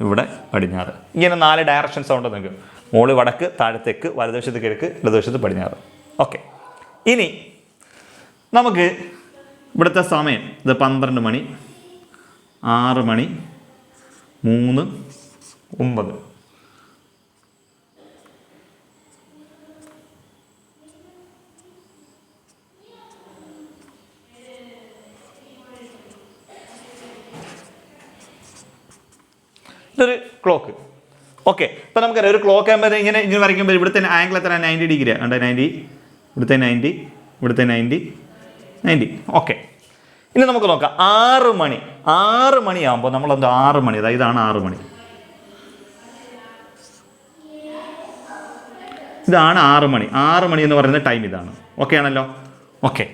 ഇവിടെ പടിഞ്ഞാറ്. ഇങ്ങനെ നാല് ഡയറക്ഷൻസ് ഉണ്ട് നിങ്ങൾക്ക്. മുകളിൽ വടക്ക് താഴത്തേക്ക് തെക്ക് വലതുവശത്ത് കിഴക്ക് ഇടതുവശത്ത് പടിഞ്ഞാറ്. ഓക്കെ ഇനി നമുക്ക് ഇവിടുത്തെ സമയം. ഇത് പന്ത്രണ്ട് മണി ആറ് മണി മൂന്ന് ഒമ്പത്. ഇതൊരു ക്ലോക്ക് ഓക്കെ ഇപ്പം നമുക്കറിയാം ഒരു ക്ലോക്ക് ആകുമ്പോൾ ഇങ്ങനെ ഇങ്ങനെ വരയ്ക്കുമ്പോൾ ഇവിടുത്തെ ആംഗിൾ എത്ര നയന്റി ഡിഗ്രിയാണ് കണ്ടോ? നയന്റി ഇവിടുത്തെ നയന്റി ഇവിടുത്തെ നയന്റി നയന്റി ഓക്കെ ഇനി നമുക്ക് നോക്കാം. ആറ് മണി ആറ് മണിയാകുമ്പോൾ നമ്മളെന്തോ? ആറ് മണി. അതായത് ഇതാണ് ആറ് മണി. ഇതാണ് ആറ് മണി. ആറ് മണി എന്ന് പറയുന്ന ടൈം ഇതാണ്. ഓക്കെ ആണല്ലോ? ഓക്കെ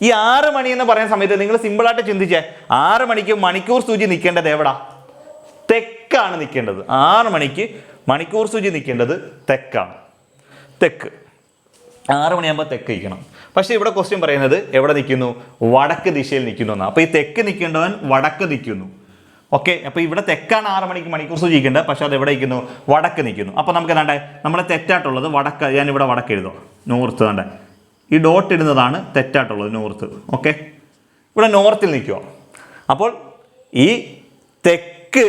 ഈ ആറ് മണി എന്ന് പറയുന്ന സമയത്ത് നിങ്ങൾ സിമ്പിളായിട്ട് ചിന്തിച്ചേ ആറ് മണിക്ക് മണിക്കൂർ സൂചി നിൽക്കേണ്ടത് എവിടാ? തെക്കാണ് നിൽക്കേണ്ടത്. ആറ് മണിക്ക് മണിക്കൂർ സൂചി നിൽക്കേണ്ടത് തെക്കാണ്. തെക്ക്. ആറ് മണിയാകുമ്പോൾ തെക്ക് നിൽക്കണം പക്ഷേ ഇവിടെ ക്വസ്റ്റ്യൻ പറയുന്നത് എവിടെ നിൽക്കുന്നു? വടക്ക് ദിശയിൽ നിൽക്കുന്നു എന്നാണ് അപ്പോൾ ഈ തെക്ക് നിൽക്കേണ്ടവൻ വടക്ക് നിൽക്കുന്നു. ഓക്കെ അപ്പോൾ ഇവിടെ തെക്കാണ് ആറ് മണിക്ക് മണിക്കൂർ സൂചിക്കേണ്ടത് പക്ഷേ അത് എവിടെ നിൽക്കുന്നു? വടക്ക് നിൽക്കുന്നു. അപ്പോൾ നമുക്ക് എന്താണ്ട്? നമ്മുടെ തെറ്റായിട്ടുള്ളത് വടക്ക്. ഞാൻ ഇവിടെ വടക്ക് എഴുതും നോർത്ത് വേണ്ട ഈ ഡോട്ട് ഇടുന്നതാണ് തെറ്റായിട്ടുള്ളത് നോർത്ത് ഓക്കെ ഇവിടെ നോർത്തിൽ നിൽക്കുക അപ്പോൾ ഈ തെക്ക്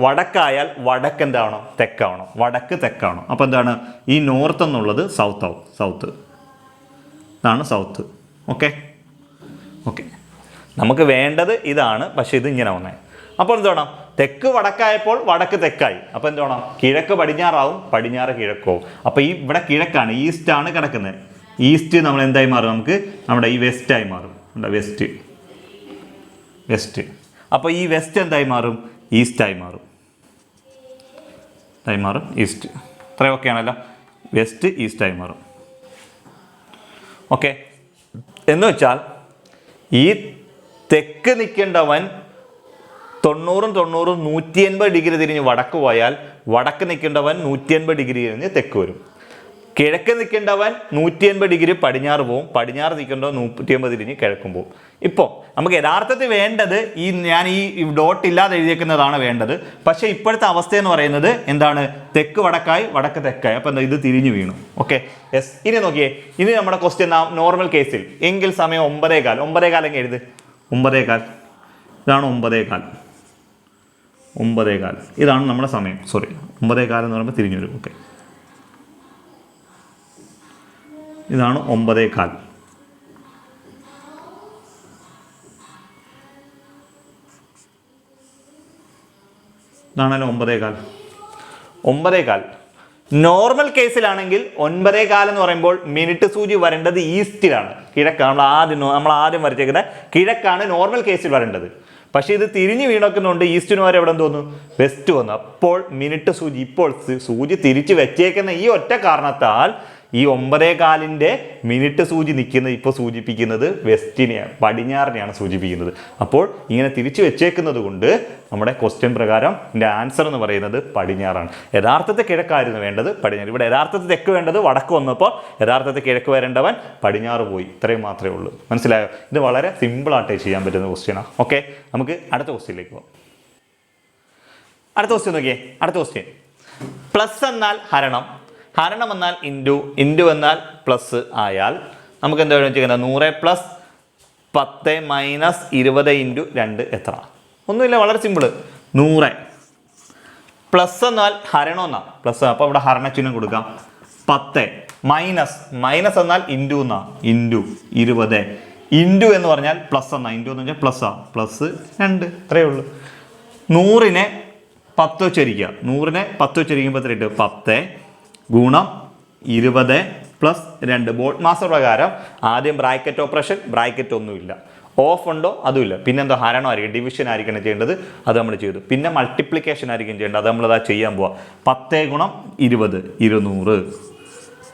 വടക്കായാൽ വടക്ക് എന്താവണം? തെക്കാവണം. വടക്ക് തെക്കാവണം. അപ്പോൾ എന്താണ്? ഈ നോർത്ത് എന്നുള്ളത് സൗത്ത് ആവും. സൗത്ത് ഇതാണ് സൗത്ത് ഓക്കെ? ഓക്കെ. നമുക്ക് വേണ്ടത് ഇതാണ്. പക്ഷേ ഇത് ഇങ്ങനെ വന്നേ. അപ്പോൾ എന്ത് തെക്ക് വടക്കായപ്പോൾ വടക്ക് തെക്കായി. അപ്പോൾ എന്ത് കിഴക്ക് പടിഞ്ഞാറാവും. പടിഞ്ഞാറ് കിഴക്കാവും. അപ്പോൾ ഈ ഇവിടെ കിഴക്കാണ്. ഈസ്റ്റ് ആണ് കിടക്കുന്നത്. ഈസ്റ്റ് നമ്മൾ എന്തായി മാറും നമുക്ക്? നമ്മുടെ ഈ വെസ്റ്റായി മാറും. നമ്മുടെ വെസ്റ്റ് വെസ്റ്റ് അപ്പോൾ ഈ വെസ്റ്റ് എന്തായി മാറും? ഈസ്റ്റായി മാറും. ആയി മാറും ഈസ്റ്റ്. ഇത്രയും ഓക്കെ ആണല്ലോ വെസ്റ്റ് ഈസ്റ്റായി മാറും ഓക്കെ. എന്ന് വെച്ചാൽ ഈ തെക്ക് നിൽക്കേണ്ടവൻ തൊണ്ണൂറും തൊണ്ണൂറും നൂറ്റി എൺപത് ഡിഗ്രി തിരിഞ്ഞ് വടക്ക് പോയാൽ വടക്ക് നിൽക്കേണ്ടവൻ നൂറ്റി എൺപത് ഡിഗ്രി തിരിഞ്ഞ് തെക്ക് വരും. കിഴക്ക് നിൽക്കേണ്ടവൻ നൂറ്റി എൺപത് ഡിഗ്രി പടിഞ്ഞാറ് പോവും. പടിഞ്ഞാറ് നിൽക്കേണ്ടവൻ നൂറ്റി എൺപത് ഡിഗ്രി കിഴക്കും പോവും. ഇപ്പോൾ നമുക്ക് യഥാർത്ഥത്തിൽ വേണ്ടത് ഈ ഞാൻ ഈ ഡോട്ട് ഇല്ലാതെ എഴുതിയേക്കുന്നതാണ് വേണ്ടത്. പക്ഷേ ഇപ്പോഴത്തെ അവസ്ഥ എന്ന് പറയുന്നത് എന്താണ്? തെക്ക് വടക്കായി വടക്ക് തെക്കായി. അപ്പോൾ എന്താ ഇത് തിരിഞ്ഞു വീണു. ഓക്കെ? യെസ് ഇനി നോക്കിയേ. ഇനി നമ്മുടെ ക്വസ്റ്റ്യൻ നോർമൽ കേസിൽ എങ്കിൽ സമയം ഒമ്പതേ കാൽ ഒമ്പതേ കാൽ എങ്ങനെ എഴുത്? ഒമ്പതേ കാൽ ഇതാണ് ഒമ്പതേ കാൽ ഒമ്പതേ കാൽ ഇതാണ് നമ്മുടെ സമയം. സോറി ഒമ്പതേ കാൽ എന്ന് പറയുമ്പോൾ തിരിഞ്ഞു വരും. ഓക്കെ ഇതാണ് ഒമ്പതേ കാൽ. ഇതാണല്ലോ ഒമ്പതേ കാൽ. ഒമ്പതേ കാൽ. നോർമൽ കേസിലാണെങ്കിൽ ഒൻപതേ കാൽ എന്ന് പറയുമ്പോൾ മിനിറ്റ് സൂചി വരേണ്ടത് ഈസ്റ്റിലാണ്. കിഴക്കാണ്. നമ്മൾ ആദ്യം നമ്മൾ ആദ്യം വരച്ചേക്കുന്നത് കിഴക്കാണ് നോർമൽ കേസിൽ വരേണ്ടത്. പക്ഷേ ഇത് തിരിഞ്ഞു വീണൊക്കുന്നുണ്ട് ഈസ്റ്റിന് വരെ എവിടെ തോന്നുന്നു? വെസ്റ്റ് വന്നു. അപ്പോൾ മിനിറ്റ് സൂചി ഇപ്പോൾ സൂചി തിരിച്ച് വെച്ചേക്കുന്ന ഈ ഒറ്റ കാരണത്താൽ ഈ ഒമ്പതേ കാലിന്റെ മിനിറ്റ് സൂചി നിൽക്കുന്നത് ഇപ്പോൾ സൂചിപ്പിക്കുന്നത് വെസ്റ്റിനെയാണ് പടിഞ്ഞാറിനെയാണ് സൂചിപ്പിക്കുന്നത്. അപ്പോൾ ഇങ്ങനെ തിരിച്ചു വെച്ചേക്കുന്നത് കൊണ്ട് നമ്മുടെ ക്വസ്റ്റ്യൻ പ്രകാരം ഇതിന്റെ ആൻസർ എന്ന് പറയുന്നത് പടിഞ്ഞാറാണ്. യഥാർത്ഥത്തെ കിഴക്കായിരുന്നു വേണ്ടത് പടിഞ്ഞാറ്. ഇവിടെ യഥാർത്ഥത്തെ തെക്ക് വേണ്ടത് വടക്ക് വന്നപ്പോൾ യഥാർത്ഥത്തെ കിഴക്ക് വരേണ്ടവൻ പടിഞ്ഞാറ് പോയി. ഇത്രയും മാത്രമേ ഉള്ളൂ. മനസ്സിലായോ? ഇത് വളരെ സിമ്പിളായിട്ടേ ചെയ്യാൻ പറ്റുന്ന ക്വസ്റ്റ്യനാണ് ഓക്കെ നമുക്ക് അടുത്ത ക്വസ്റ്റ്യനിലേക്ക് പോകാം അടുത്ത ക്വസ്റ്റ്യൻ നോക്കിയേ. അടുത്ത ക്വസ്റ്റ്യൻ പ്ലസ് എന്നാൽ ഹരണം. ഹരണം എന്നാൽ ഇന്റു ഇന്റു എന്നാൽ പ്ലസ് ആയാൽ നമുക്ക് എന്താ വെച്ചിരിക്കുന്നത് നൂറ് പ്ലസ് പത്ത് മൈനസ് ഇരുപത് ഇന്റു രണ്ട് എത്ര? ഒന്നുമില്ല വളരെ സിമ്പിൾ നൂറ്. പ്ലസ് എന്നാൽ ഹരണം എന്നാ പ്ലസ് അപ്പോൾ ഇവിടെ ഹരണചിഹ്നം കൊടുക്കാം. പത്ത്. മൈനസ് മൈനസ് എന്നാൽ ഇന്റു എന്നാ ഇന്റു ഇരുപത്. ഇന്റു എന്ന് പറഞ്ഞാൽ പ്ലസ് എന്നാ ഇന്റു എന്ന് പറഞ്ഞാൽ പ്ലസ് ആ പ്ലസ് രണ്ട്. ഇത്രയേ ഉള്ളൂ. നൂറിനെ പത്ത് വെച്ചരിക്കുക നൂറിനെ പത്ത് വെച്ചരിക്കുമ്പോൾ എത്ര ഇട്ട് പത്ത്. ഗുണം ഇരുപത് പ്ലസ് രണ്ട്. ബോട്ട് മാസ പ്രകാരം ആദ്യം ബ്രാക്കറ്റ് ഓപ്പറേഷൻ ബ്രാക്കറ്റ് ഒന്നുമില്ല. ഓഫ് ഉണ്ടോ? അതുമില്ല. പിന്നെന്തോ ഹരണമായിരിക്കും ഡിവിഷൻ ആയിരിക്കണം ചെയ്യേണ്ടത്. അത് നമ്മൾ ചെയ്തു. പിന്നെ മൾട്ടിപ്ലിക്കേഷൻ ആയിരിക്കും ചെയ്യേണ്ടത്. അത് നമ്മളതാ ചെയ്യാൻ പോവാം. പത്ത് ഗുണം ഇരുപത് ഇരുന്നൂറ്.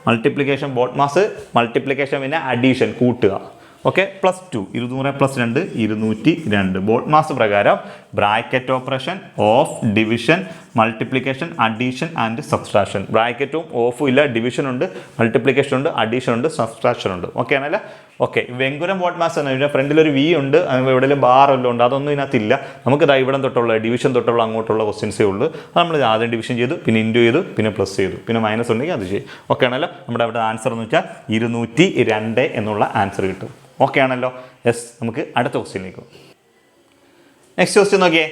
മൾട്ടിപ്ലിക്കേഷൻ ബോട്ട് മാസ് മൾട്ടിപ്ലിക്കേഷൻ പിന്നെ അഡീഷൻ കൂട്ടുക. ഓക്കെ പ്ലസ് ടു ഇരുന്നൂറ് പ്ലസ് രണ്ട് ഇരുന്നൂറ്റി രണ്ട്. ബോട്ട് മാസ് പ്രകാരം bracket operation of division multiplication addition and subtraction ബ്രാക്കറ്റും ഓഫും ഇല്ല ഡിവിഷൻ ഉണ്ട് മൾട്ടിപ്ലിക്കേഷൻ ഉണ്ട് അഡീഷൻ ഉണ്ട് സബ്സ്ട്രാക്ഷൻ ഉണ്ട്. ഓക്കെ ആണല്ലേ ഓക്കെ വെങ്കുരം ബോട്ട് മാസ് എന്ന് പറഞ്ഞാൽ ഫ്രണ്ടിൽ ഒരു വി ഉണ്ട്. എവിടെയെങ്കിലും ബാർ എല്ലാം ഉണ്ട്. അതൊന്നും ഇതിനകത്തില്ല. നമുക്ക് ഇതാ ഇവിടം തൊട്ടുള്ള ഡിവിഷൻ തൊട്ടുള്ള അങ്ങോട്ടുള്ള ക്വസ്റ്റ്യൻസേ ഉള്ളൂ. നമ്മൾ ആദ്യം ഡിവിഷൻ ചെയ്തു പിന്നെ ഇന്റു ചെയ്തു പിന്നെ പ്ലസ് ചെയ്തു. പിന്നെ മൈനസ് ഉണ്ടെങ്കിൽ അത് ചെയ്യും. ഓക്കെ ആണല്ലോ നമ്മുടെ അവിടെ ആൻസർ എന്ന് വെച്ചാൽ ഇരുന്നൂറ്റി രണ്ട് എന്നുള്ള ആൻസർ കിട്ടും. ഓക്കെ ആണല്ലോ യെസ് നമുക്ക് അടുത്ത ക്വസ്റ്റ്യനിലേക്ക് നെക്സ്റ്റ് ക്വസ്റ്റ്യൻ നോക്കിയേ.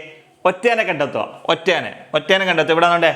ഒറ്റേനെ കണ്ടെത്തുക. ഒറ്റേനെ ഒറ്റേനെ കണ്ടെത്തുക. ഇവിടെ നോണ്ടേ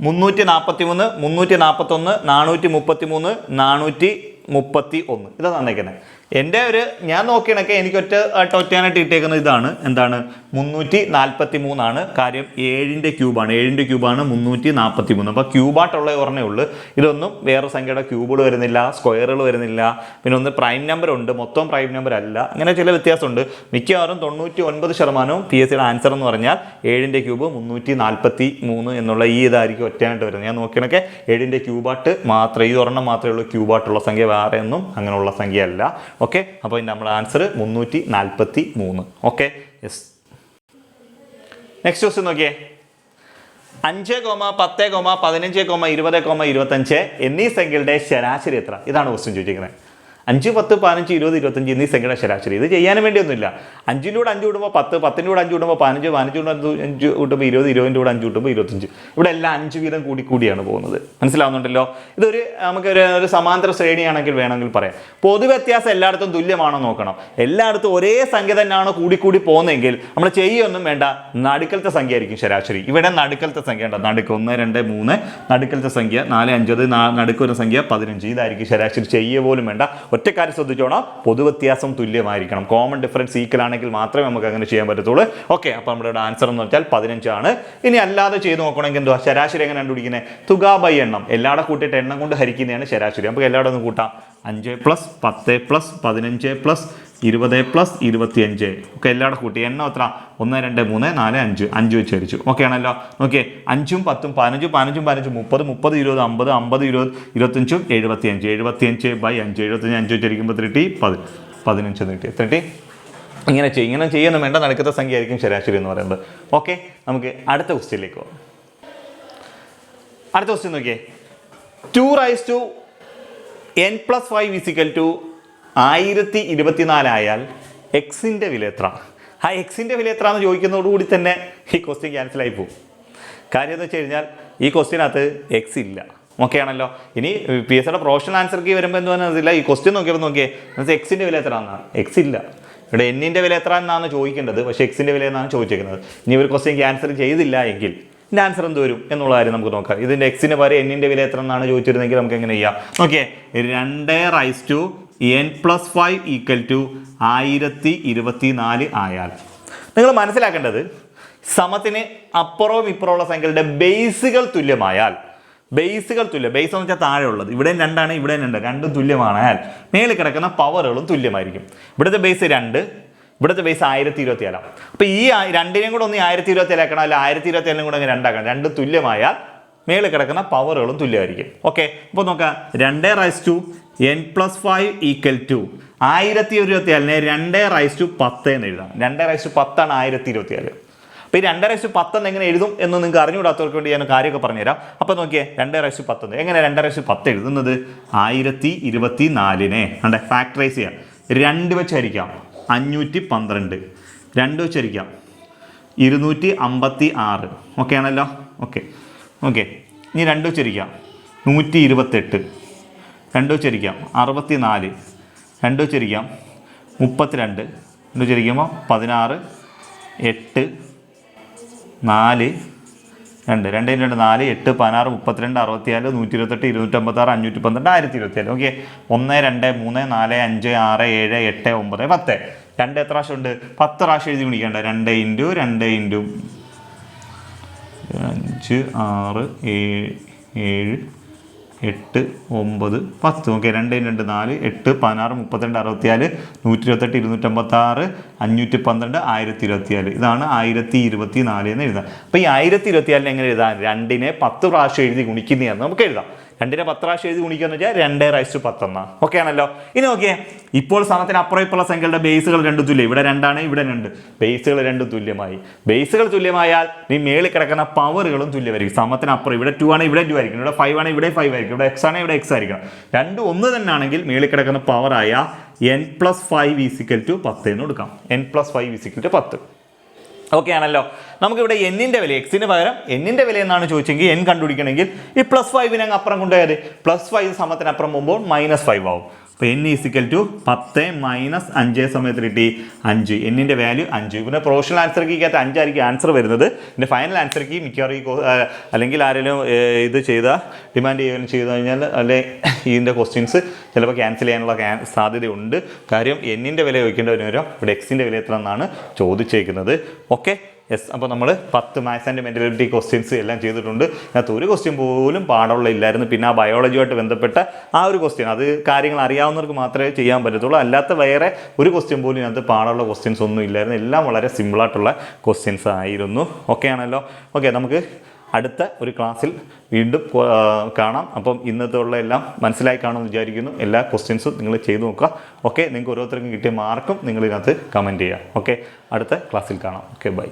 മുന്നൂറ്റി നാൽപ്പത്തി മൂന്ന് മുന്നൂറ്റി നാൽപ്പത്തൊന്ന് നാനൂറ്റി മുപ്പത്തി മൂന്ന് നാനൂറ്റി മുപ്പത്തി ഒന്ന് ഇതാ തന്നേക്കുന്നത് എന്റെ ഒരു ഞാൻ നോക്കിയണക്കെ എനിക്ക് ഒറ്റ ആയിട്ട് ഒറ്റയാനായിട്ട് ഇട്ടേക്കുന്നത് ഇതാണ്. എന്താണ്? മുന്നൂറ്റി നാൽപ്പത്തി മൂന്നാണ് കാര്യം ഏഴിന്റെ ക്യൂബാണ്. ഏഴിന്റെ ക്യൂബാണ് മുന്നൂറ്റി നാൽപ്പത്തി മൂന്ന് അപ്പോൾ ക്യൂബായിട്ടുള്ള ഒരെണ്ണേ ഉള്ളൂ. ഇതൊന്നും വേറെ സംഖ്യയുടെ ക്യൂബുകൾ വരുന്നില്ല സ്ക്വയറുകൾ വരുന്നില്ല പിന്നെ ഒന്ന് പ്രൈം നമ്പർ ഉണ്ട്. മൊത്തം പ്രൈം നമ്പർ അല്ല. അങ്ങനെ ചില വ്യത്യാസമുണ്ട്. മിക്കവാറും തൊണ്ണൂറ്റി ഒൻപത് ശതമാനവും പി എസ് സിയുടെ ആൻസർ എന്ന് പറഞ്ഞാൽ ഏഴിന്റെ ക്യൂബ് മുന്നൂറ്റി നാൽപ്പത്തി മൂന്ന് എന്നുള്ള ഈ ഇതായിരിക്കും ഒറ്റയായിട്ട് വരുന്നത്. ഞാൻ നോക്കിയണക്കെ ഏഴിന്റെ ക്യൂബാട്ട് മാത്രം ഈ ഒരെണ്ണം മാത്രമേ ഉള്ളൂ. ക്യൂബായിട്ടുള്ള സംഖ്യ വേറെ ഒന്നും അങ്ങനെയുള്ള സംഖ്യ അല്ല. ഓക്കെ? അപ്പോൾ നമ്മുടെ ആൻസർ മുന്നൂറ്റി നാൽപ്പത്തി മൂന്ന് ഓക്കെ? യെസ്. നെക്സ്റ്റ് ക്വസ്റ്റ്യൻ നോക്കിയേ. അഞ്ച് കോമ പത്ത് കോമ പതിനഞ്ച് കോമ ഇരുപത് കോമ ഇരുപത്തഞ്ച് എന്നീ സംഖ്യകളുടെ ശരാശരി എത്ര? ഇതാണ് ക്വസ്റ്റ്യൻ ചോദിച്ചിരിക്കുന്നത്. അഞ്ച് പത്ത് പതിനഞ്ച് ഇരുപത് ഇരുപത്തഞ്ച് എന്നീ സംഖ്യയുടെ ശരാശരി. ഇത് ചെയ്യാനും വേണ്ടിയൊന്നുമില്ല. അഞ്ചിലൂടെ അഞ്ച് കൂടുമ്പോൾ പത്ത് പത്തിന്റെ അഞ്ച് കൂടുമ്പോൾ പതിനഞ്ച് പതിനഞ്ച് കൂടെ അഞ്ച് അഞ്ച് കൂട്ടുമ്പോൾ ഇരുപത് ഇരുപതിന്റെ കൂടെ അഞ്ച് കൂട്ടുമ്പോൾ ഇരുപത്തഞ്ച്. ഇവിടെ എല്ലാം അഞ്ച് വീതം കൂടി കൂടിയാണ് പോകുന്നത്. മനസ്സിലാവുന്നുണ്ടല്ലോ? ഇതൊരു നമുക്കൊരു ഒരു സമാന്തര ശ്രേണിയാണെങ്കിൽ വേണമെങ്കിൽ പറയാം. പൊതുവ്യത്യാസം എല്ലായിടത്തും തുല്യമാണോ നോക്കണം. എല്ലായിടത്തും ഒരേ സംഖ്യ തന്നെയാണ് കൂടി കൂടി പോകുന്നതെങ്കിൽ നമ്മൾ ചെയ്യൊന്നും വേണ്ട. നടുക്കലത്തെ സംഖ്യ ആയിരിക്കും ശരാശരി. ഇവിടെ നടുക്കലത്തെ സംഖ്യ ഉണ്ട്? നടുക്ക് ഒന്ന് രണ്ട് മൂന്ന്. നടുക്കലത്തെ സംഖ്യ നാല് അഞ്ചത് നടുക്കൊരു സംഖ്യ പതിനഞ്ച്. ഇതായിരിക്കും ശരാശരി. ചെയ്യുക പോലും വേണ്ട. ഒറ്റ കാര്യം ശ്രദ്ധിച്ചോണം പൊതുവ്യത്യാസം തുല്യമായിരിക്കണം. കോമൺ ഡിഫറൻസ് ഈക്വൽ ആണെങ്കിൽ മാത്രമേ നമുക്ക് അങ്ങനെ ചെയ്യാൻ പറ്റത്തുള്ളൂ. ഓക്കെ അപ്പോൾ നമ്മുടെ ആൻസർ എന്ന് വെച്ചാൽ പതിനഞ്ചാണ്. ഇനി അല്ലാതെ ചെയ്ത് നോക്കണമെങ്കിൽ എന്തുവാ? ശരാശരി എങ്ങനെ കണ്ടുപിടിക്കുന്നത് തുക ബൈ എണ്ണം. എല്ലാടെ കൂട്ടിയിട്ട് എണ്ണം കൊണ്ട് ഹരിക്കുന്നതാണ് ശരാശരി. നമുക്ക് ഒന്ന് കൂട്ടാം. അഞ്ച് പ്ലസ് പത്ത് പ്ലസ് പതിനഞ്ച് പ്ലസ് ഇരുപത് പ്ലസ് ഇരുപത്തിയഞ്ച്. ഓക്കെ എല്ലാവരും കൂട്ടി. എണ്ണം എത്ര? ഒന്ന് രണ്ട് മൂന്ന് നാല് അഞ്ച്. അഞ്ച് വെച്ച് ഹരിച്ചു. ഓക്കെ ആണല്ലോ? ഓക്കെ അഞ്ചും പത്തും പതിനഞ്ചും പതിനഞ്ചും പതിനഞ്ചും മുപ്പത് മുപ്പത് ഇരുപത് അമ്പത് അമ്പത് ഇരുപത് ഇരുപത്തഞ്ചും എഴുപത്തിയഞ്ച്. എഴുപത്തിയഞ്ച് ബൈ അഞ്ച്. എഴുപത്തഞ്ച് അഞ്ച് വെച്ചിരിക്കുമ്പോൾ ത്രിട്ടി പതി പതിനഞ്ച് നീട്ടി എത്രട്ടി ഇങ്ങനെ ചെയ്യും. ഇങ്ങനെ ചെയ്യുന്ന വേണ്ട. നടക്കുന്ന സംഖ്യ ആയിരിക്കും ശരാശരി എന്ന് പറയുന്നത്. ഓക്കെ. നമുക്ക് അടുത്ത ക്വസ്റ്റ്യനിലേക്ക് പോകാം അടുത്ത ക്വസ്റ്റ്യൻ നോക്കിയേ. Two raise to n plus five equal to ആയിരത്തി ഇരുപത്തിനാലായാൽ എക്സിന്റെ വില എത്ര? ആ എക്സിന്റെ വില എത്ര എന്ന് ചോദിക്കുന്നതോടുകൂടി തന്നെ ഈ ക്വസ്റ്റ്യൻ ക്യാൻസലായി പോകും. കാര്യം എന്ന് വെച്ച് കഴിഞ്ഞാൽ ഈ ക്വസ്റ്റ്യനകത്ത് എക്സ് ഇല്ല. ഓക്കെ ആണല്ലോ? ഇനി പി എസ് സിയുടെ പ്രൊഫഷണൽ ആൻസർക്ക് വരുമ്പോൾ എന്താണെന്നില്ല ഈ ക്വസ്റ്റ്യൻ നോക്കിയപ്പോൾ നോക്കിയേ എക്സിന്റെ വില എത്ര എന്നാണ് എക്സ് ഇല്ല. ഇവിടെ എന്നിന്റെ വില എത്ര എന്നാണ് ചോദിക്കേണ്ടത്. പക്ഷേ എക്സിന്റെ വില എന്നാണ് ചോദിച്ചേക്കുന്നത്. ഇനി ഒരു ക്വസ്റ്റ്യൻ ക്യാൻസൽ ചെയ്തില്ല എങ്കിൽ ഇതിന്റെ ആൻസർ എന്ത് വരും എന്നുള്ള കാര്യം നമുക്ക് നോക്കാം. ഇതിന്റെ എക്സിന് പകരം എന്നിന്റെ വില എത്ര എന്നാണ് ചോദിച്ചിരുന്നെങ്കിൽ നമുക്ക് എങ്ങനെ ചെയ്യാം? ഓക്കെ രണ്ട് raise to n plus five equal to ആയിരത്തി ഇരുപത്തി നാല് ആയാൽ. നിങ്ങൾ മനസ്സിലാക്കേണ്ടത് സമത്തിന് അപ്പുറവും ഇപ്പുറമുള്ള സംഖ്യകളുടെ ബേസുകൾ തുല്യമായാൽ ബേസുകൾ തുല്യം ബേസ് എന്ന് വെച്ചാൽ താഴെയുള്ളത് ഇവിടെയും രണ്ടാണ് ഇവിടെയും രണ്ട് രണ്ടും തുല്യമാണാൽ മേളിൽ കിടക്കുന്ന പവറുകളും തുല്യമായിരിക്കും. ഇവിടുത്തെ ബേസ് രണ്ട് ഇവിടുത്തെ ബേസ് ആയിരത്തി ഇരുപത്തി ഏഴാം അപ്പോൾ ഈ രണ്ടിനെയും കൂടെ ഒന്ന് ആയിരത്തി ഇരുപത്തി ഏഴാക്കണം അല്ല ആയിരത്തി ഇരുപത്തി ഏഴിനും കൂടെ അങ്ങ് രണ്ടാക്കണം രണ്ട് തുല്യമായാൽ മേളിൽ കിടക്കുന്ന പവറുകളും തുല്യമായിരിക്കും. ഓക്കെ അപ്പോൾ നോക്കാം. രണ്ട് raise to n plus five equal to ആയിരത്തി ഇരുപത്തിനാലിനെ രണ്ട് റൈസ് ടു പത്ത് എന്ന് എഴുതാം. രണ്ട് റൈസ് ടു പത്താണ് ആയിരത്തി ഇരുപത്തിനാല് അപ്പോൾ ഈ രണ്ട് റൈസ് ടു പത്തെന്ന് എങ്ങനെ എഴുതും എന്ന് നിങ്ങൾക്ക് അറിഞ്ഞുകൂടാത്തവർക്ക് വേണ്ടി ഞാൻ കാര്യമൊക്കെ പറഞ്ഞുതരാം. അപ്പോൾ നോക്കിയേ രണ്ട് റൈസ് ടു പത്തെന്ന് എങ്ങനെ രണ്ട് റൈസ് ടു പത്ത് എഴുതുന്നത്? ആയിരത്തി ഇരുപത്തി നാലിനെ അണ്ടെ ഫാക്ടറൈസ് ചെയ്യാം. രണ്ട് വെച്ചായിരിക്കാം. അഞ്ഞൂറ്റി പന്ത്രണ്ട് രണ്ട് വെച്ചായിരിക്കാം. ഇരുന്നൂറ്റി അമ്പത്തി ആറ് ഓക്കെ ആണല്ലോ? ഓക്കെ ഓക്കെ ഇനി രണ്ട് വെച്ചിരിക്കാം നൂറ്റി ഇരുപത്തെട്ട് രണ്ട് വെച്ചിരിക്കാം അറുപത്തി നാല് രണ്ട് വെച്ചിരിക്കാം മുപ്പത്തിരണ്ട്. രണ്ട് വെച്ചിരിക്കുമ്പോൾ പതിനാറ്. എട്ട്. നാല്. രണ്ട്. രണ്ട് രണ്ട് നാല് എട്ട് പതിനാറ് മുപ്പത്തിരണ്ട് അറുപത്തിനാല് നൂറ്റി ഇരുപത്തെട്ട് ഇരുന്നൂറ്റമ്പത്താറ് അഞ്ഞൂറ്റി പന്ത്രണ്ട് ആയിരത്തി ഇരുപത്തിയേഴ് ഓക്കെ. ഒന്ന് രണ്ട് മൂന്ന് നാല് അഞ്ച് ആറ് ഏഴ് എട്ട് ഒമ്പത് പത്ത്. രണ്ട് എത്ര പ്രാവശ്യം ഉണ്ട് പത്ത് പ്രാവശ്യം എഴുതി വിളിക്കേണ്ട രണ്ട് ഇന്റു രണ്ട് ഇന്റു അഞ്ച് ആറ് ഏഴ് ഏഴ് എട്ട് ഒമ്പത് പത്ത്. ഓക്കെ രണ്ട് രണ്ട് നാല് എട്ട് പതിനാറ് മുപ്പത്തിരണ്ട് അറുപത്തിനാല് നൂറ്റി ഇരുപത്തെട്ട് ഇരുന്നൂറ്റമ്പത്താറ് അഞ്ഞൂറ്റി പന്ത്രണ്ട് ആയിരത്തി ഇരുപത്തിനാല് ഇതാണ് ആയിരത്തി ഇരുപത്തി നാല് എന്ന് എഴുതാം. അപ്പോൾ ഈ ആയിരത്തി ഇരുപത്തിനാലിന് എങ്ങനെ എഴുതാം? രണ്ടിനെ പത്ത് പ്രാവശ്യം എഴുതി ഗുണിക്കുന്നതാണ് നമുക്ക് എഴുതാം. രണ്ടിനെ പത്ത് പ്രാവശ്യം എഴുതി ഗുണിക്കുന്ന വെച്ചാൽ രണ്ട് റൈസ് ടു പത്തെന്ന ഓക്കെ ആണല്ലോ? ഇനി നോക്കിയേ ഇപ്പോൾ സമത്തിന് അപ്പുറം ഇപ്പുള്ള സംഖ്യകളുടെ ബേസുകൾ രണ്ടും തുല്യം. ഇവിടെ രണ്ടാണ് ഇവിടെ രണ്ട്. ബേസുകൾ രണ്ടും തുല്യമായി. ബേസുകൾ തുല്യമായാൽ നീ മേളിൽ കിടക്കുന്ന പവറുകളും തുല്യമായിരിക്കും. സമത്തിന് അപ്പുറം ഇവിടെ ടു ആണ് ഇവിടെ ടു ആയിരിക്കും. ഇവിടെ ഫൈവ് ആണ് ഇവിടെ ഫൈവ് ആയിരിക്കും. ഇവിടെ എക്സ് ആണ് ഇവിടെ എക്സ് ആയിരിക്കണം. രണ്ടും ഒന്ന് തന്നെ ആണെങ്കിൽ മേളിൽ കിടക്കുന്ന പവറായ n plus five equal to പത്ത് എന്ന് കൊടുക്കാം. N plus five equal to പത്ത്. ഓക്കെ ആണല്ലോ. നമുക്കിവിടെ എന്നിന്റെ വില എക്സിന് പകരം എന്നിന്റെ വില എന്നാണ് ചോദിച്ചെങ്കിൽ എൻ കണ്ടുപിടിക്കണമെങ്കിൽ ഈ പ്ലസ് ഫൈവിനെ അങ്ങ് അപ്പുറം കൊണ്ടുപോയത് പ്ലസ് ഫൈവ് സമത്തിനപ്പുറം പോകുമ്പോൾ മൈനസ് ഫൈവ് ആവും. അപ്പോൾ എൻ ഈസിക്കൽ ടു പത്ത് മൈനസ് അഞ്ച് സമയത്ത് കിട്ടി അഞ്ച്. എന്നിന്റെ വാല്യൂ അഞ്ച്. പിന്നെ പ്രൊഫഷണൽ ആൻസർ കീക്കകത്ത് അഞ്ചായിരിക്കും ആൻസർ വരുന്നത്. എന്റെ ഫൈനൽ ആൻസർ കീ മിക്കവാറും ഈ അല്ലെങ്കിൽ ആരെങ്കിലും ഇത് ചെയ്ത ഡിമാൻഡ് ചെയ്യുകയും ചെയ്തു കഴിഞ്ഞാൽ അല്ലെ ഇതിന്റെ ക്വസ്റ്റ്യൻസ് ചിലപ്പോൾ ക്യാൻസൽ ചെയ്യാനുള്ള സാധ്യതയുണ്ട്. കാര്യം എന്നിന്റെ വില ചോദിക്കേണ്ടി വരും ഇവിടെ എക്സിന്റെ വില എത്ര എന്നാണ് ചോദിച്ചേക്കുന്നത്. ഓക്കെ യെസ് അപ്പോൾ നമ്മൾ പത്ത് മാത്സ് ആൻഡ് മെന്റലിറ്റി ക്വസ്റ്റ്യൻസ് എല്ലാം ചെയ്തിട്ടുണ്ട്. അതിനകത്ത് ഒരു ക്വസ്റ്റ്യൻ പോലും പാടുള്ള ഇല്ലായിരുന്നു. പിന്നെ ആ ബയോളജിയുമായിട്ട് ബന്ധപ്പെട്ട ആ ഒരു ക്വസ്റ്റ്യൻ അത് കാര്യങ്ങൾ അറിയാവുന്നവർക്ക് മാത്രമേ ചെയ്യാൻ പറ്റത്തുള്ളൂ. അല്ലാത്ത വേറെ ഒരു ക്വസ്റ്റ്യൻ പോലും ഇതിനകത്ത് പാടുള്ള ക്വസ്റ്റ്യൻസ് ഒന്നും ഇല്ലായിരുന്നു. എല്ലാം വളരെ സിമ്പിളായിട്ടുള്ള ക്വസ്റ്റ്യൻസ് ആയിരുന്നു. ഓക്കെ ആണല്ലോ? ഓക്കെ നമുക്ക് അടുത്ത ഒരു ക്ലാസ്സിൽ വീണ്ടും കാണാം. അപ്പം ഇന്നത്തെ ഉള്ള എല്ലാം മനസ്സിലായി കാണുമെന്ന് വിചാരിക്കുന്നു. എല്ലാ ക്വസ്റ്റ്യൻസും നിങ്ങൾ ചെയ്തു നോക്കുക. ഓക്കെ നിങ്ങൾക്ക് ഓരോരുത്തർക്കും കിട്ടിയ മാർക്കും നിങ്ങൾ ഇതിനകത്ത് കമന്റ് ചെയ്യുക. ഓക്കെ അടുത്ത ക്ലാസ്സിൽ കാണാം. Okay bye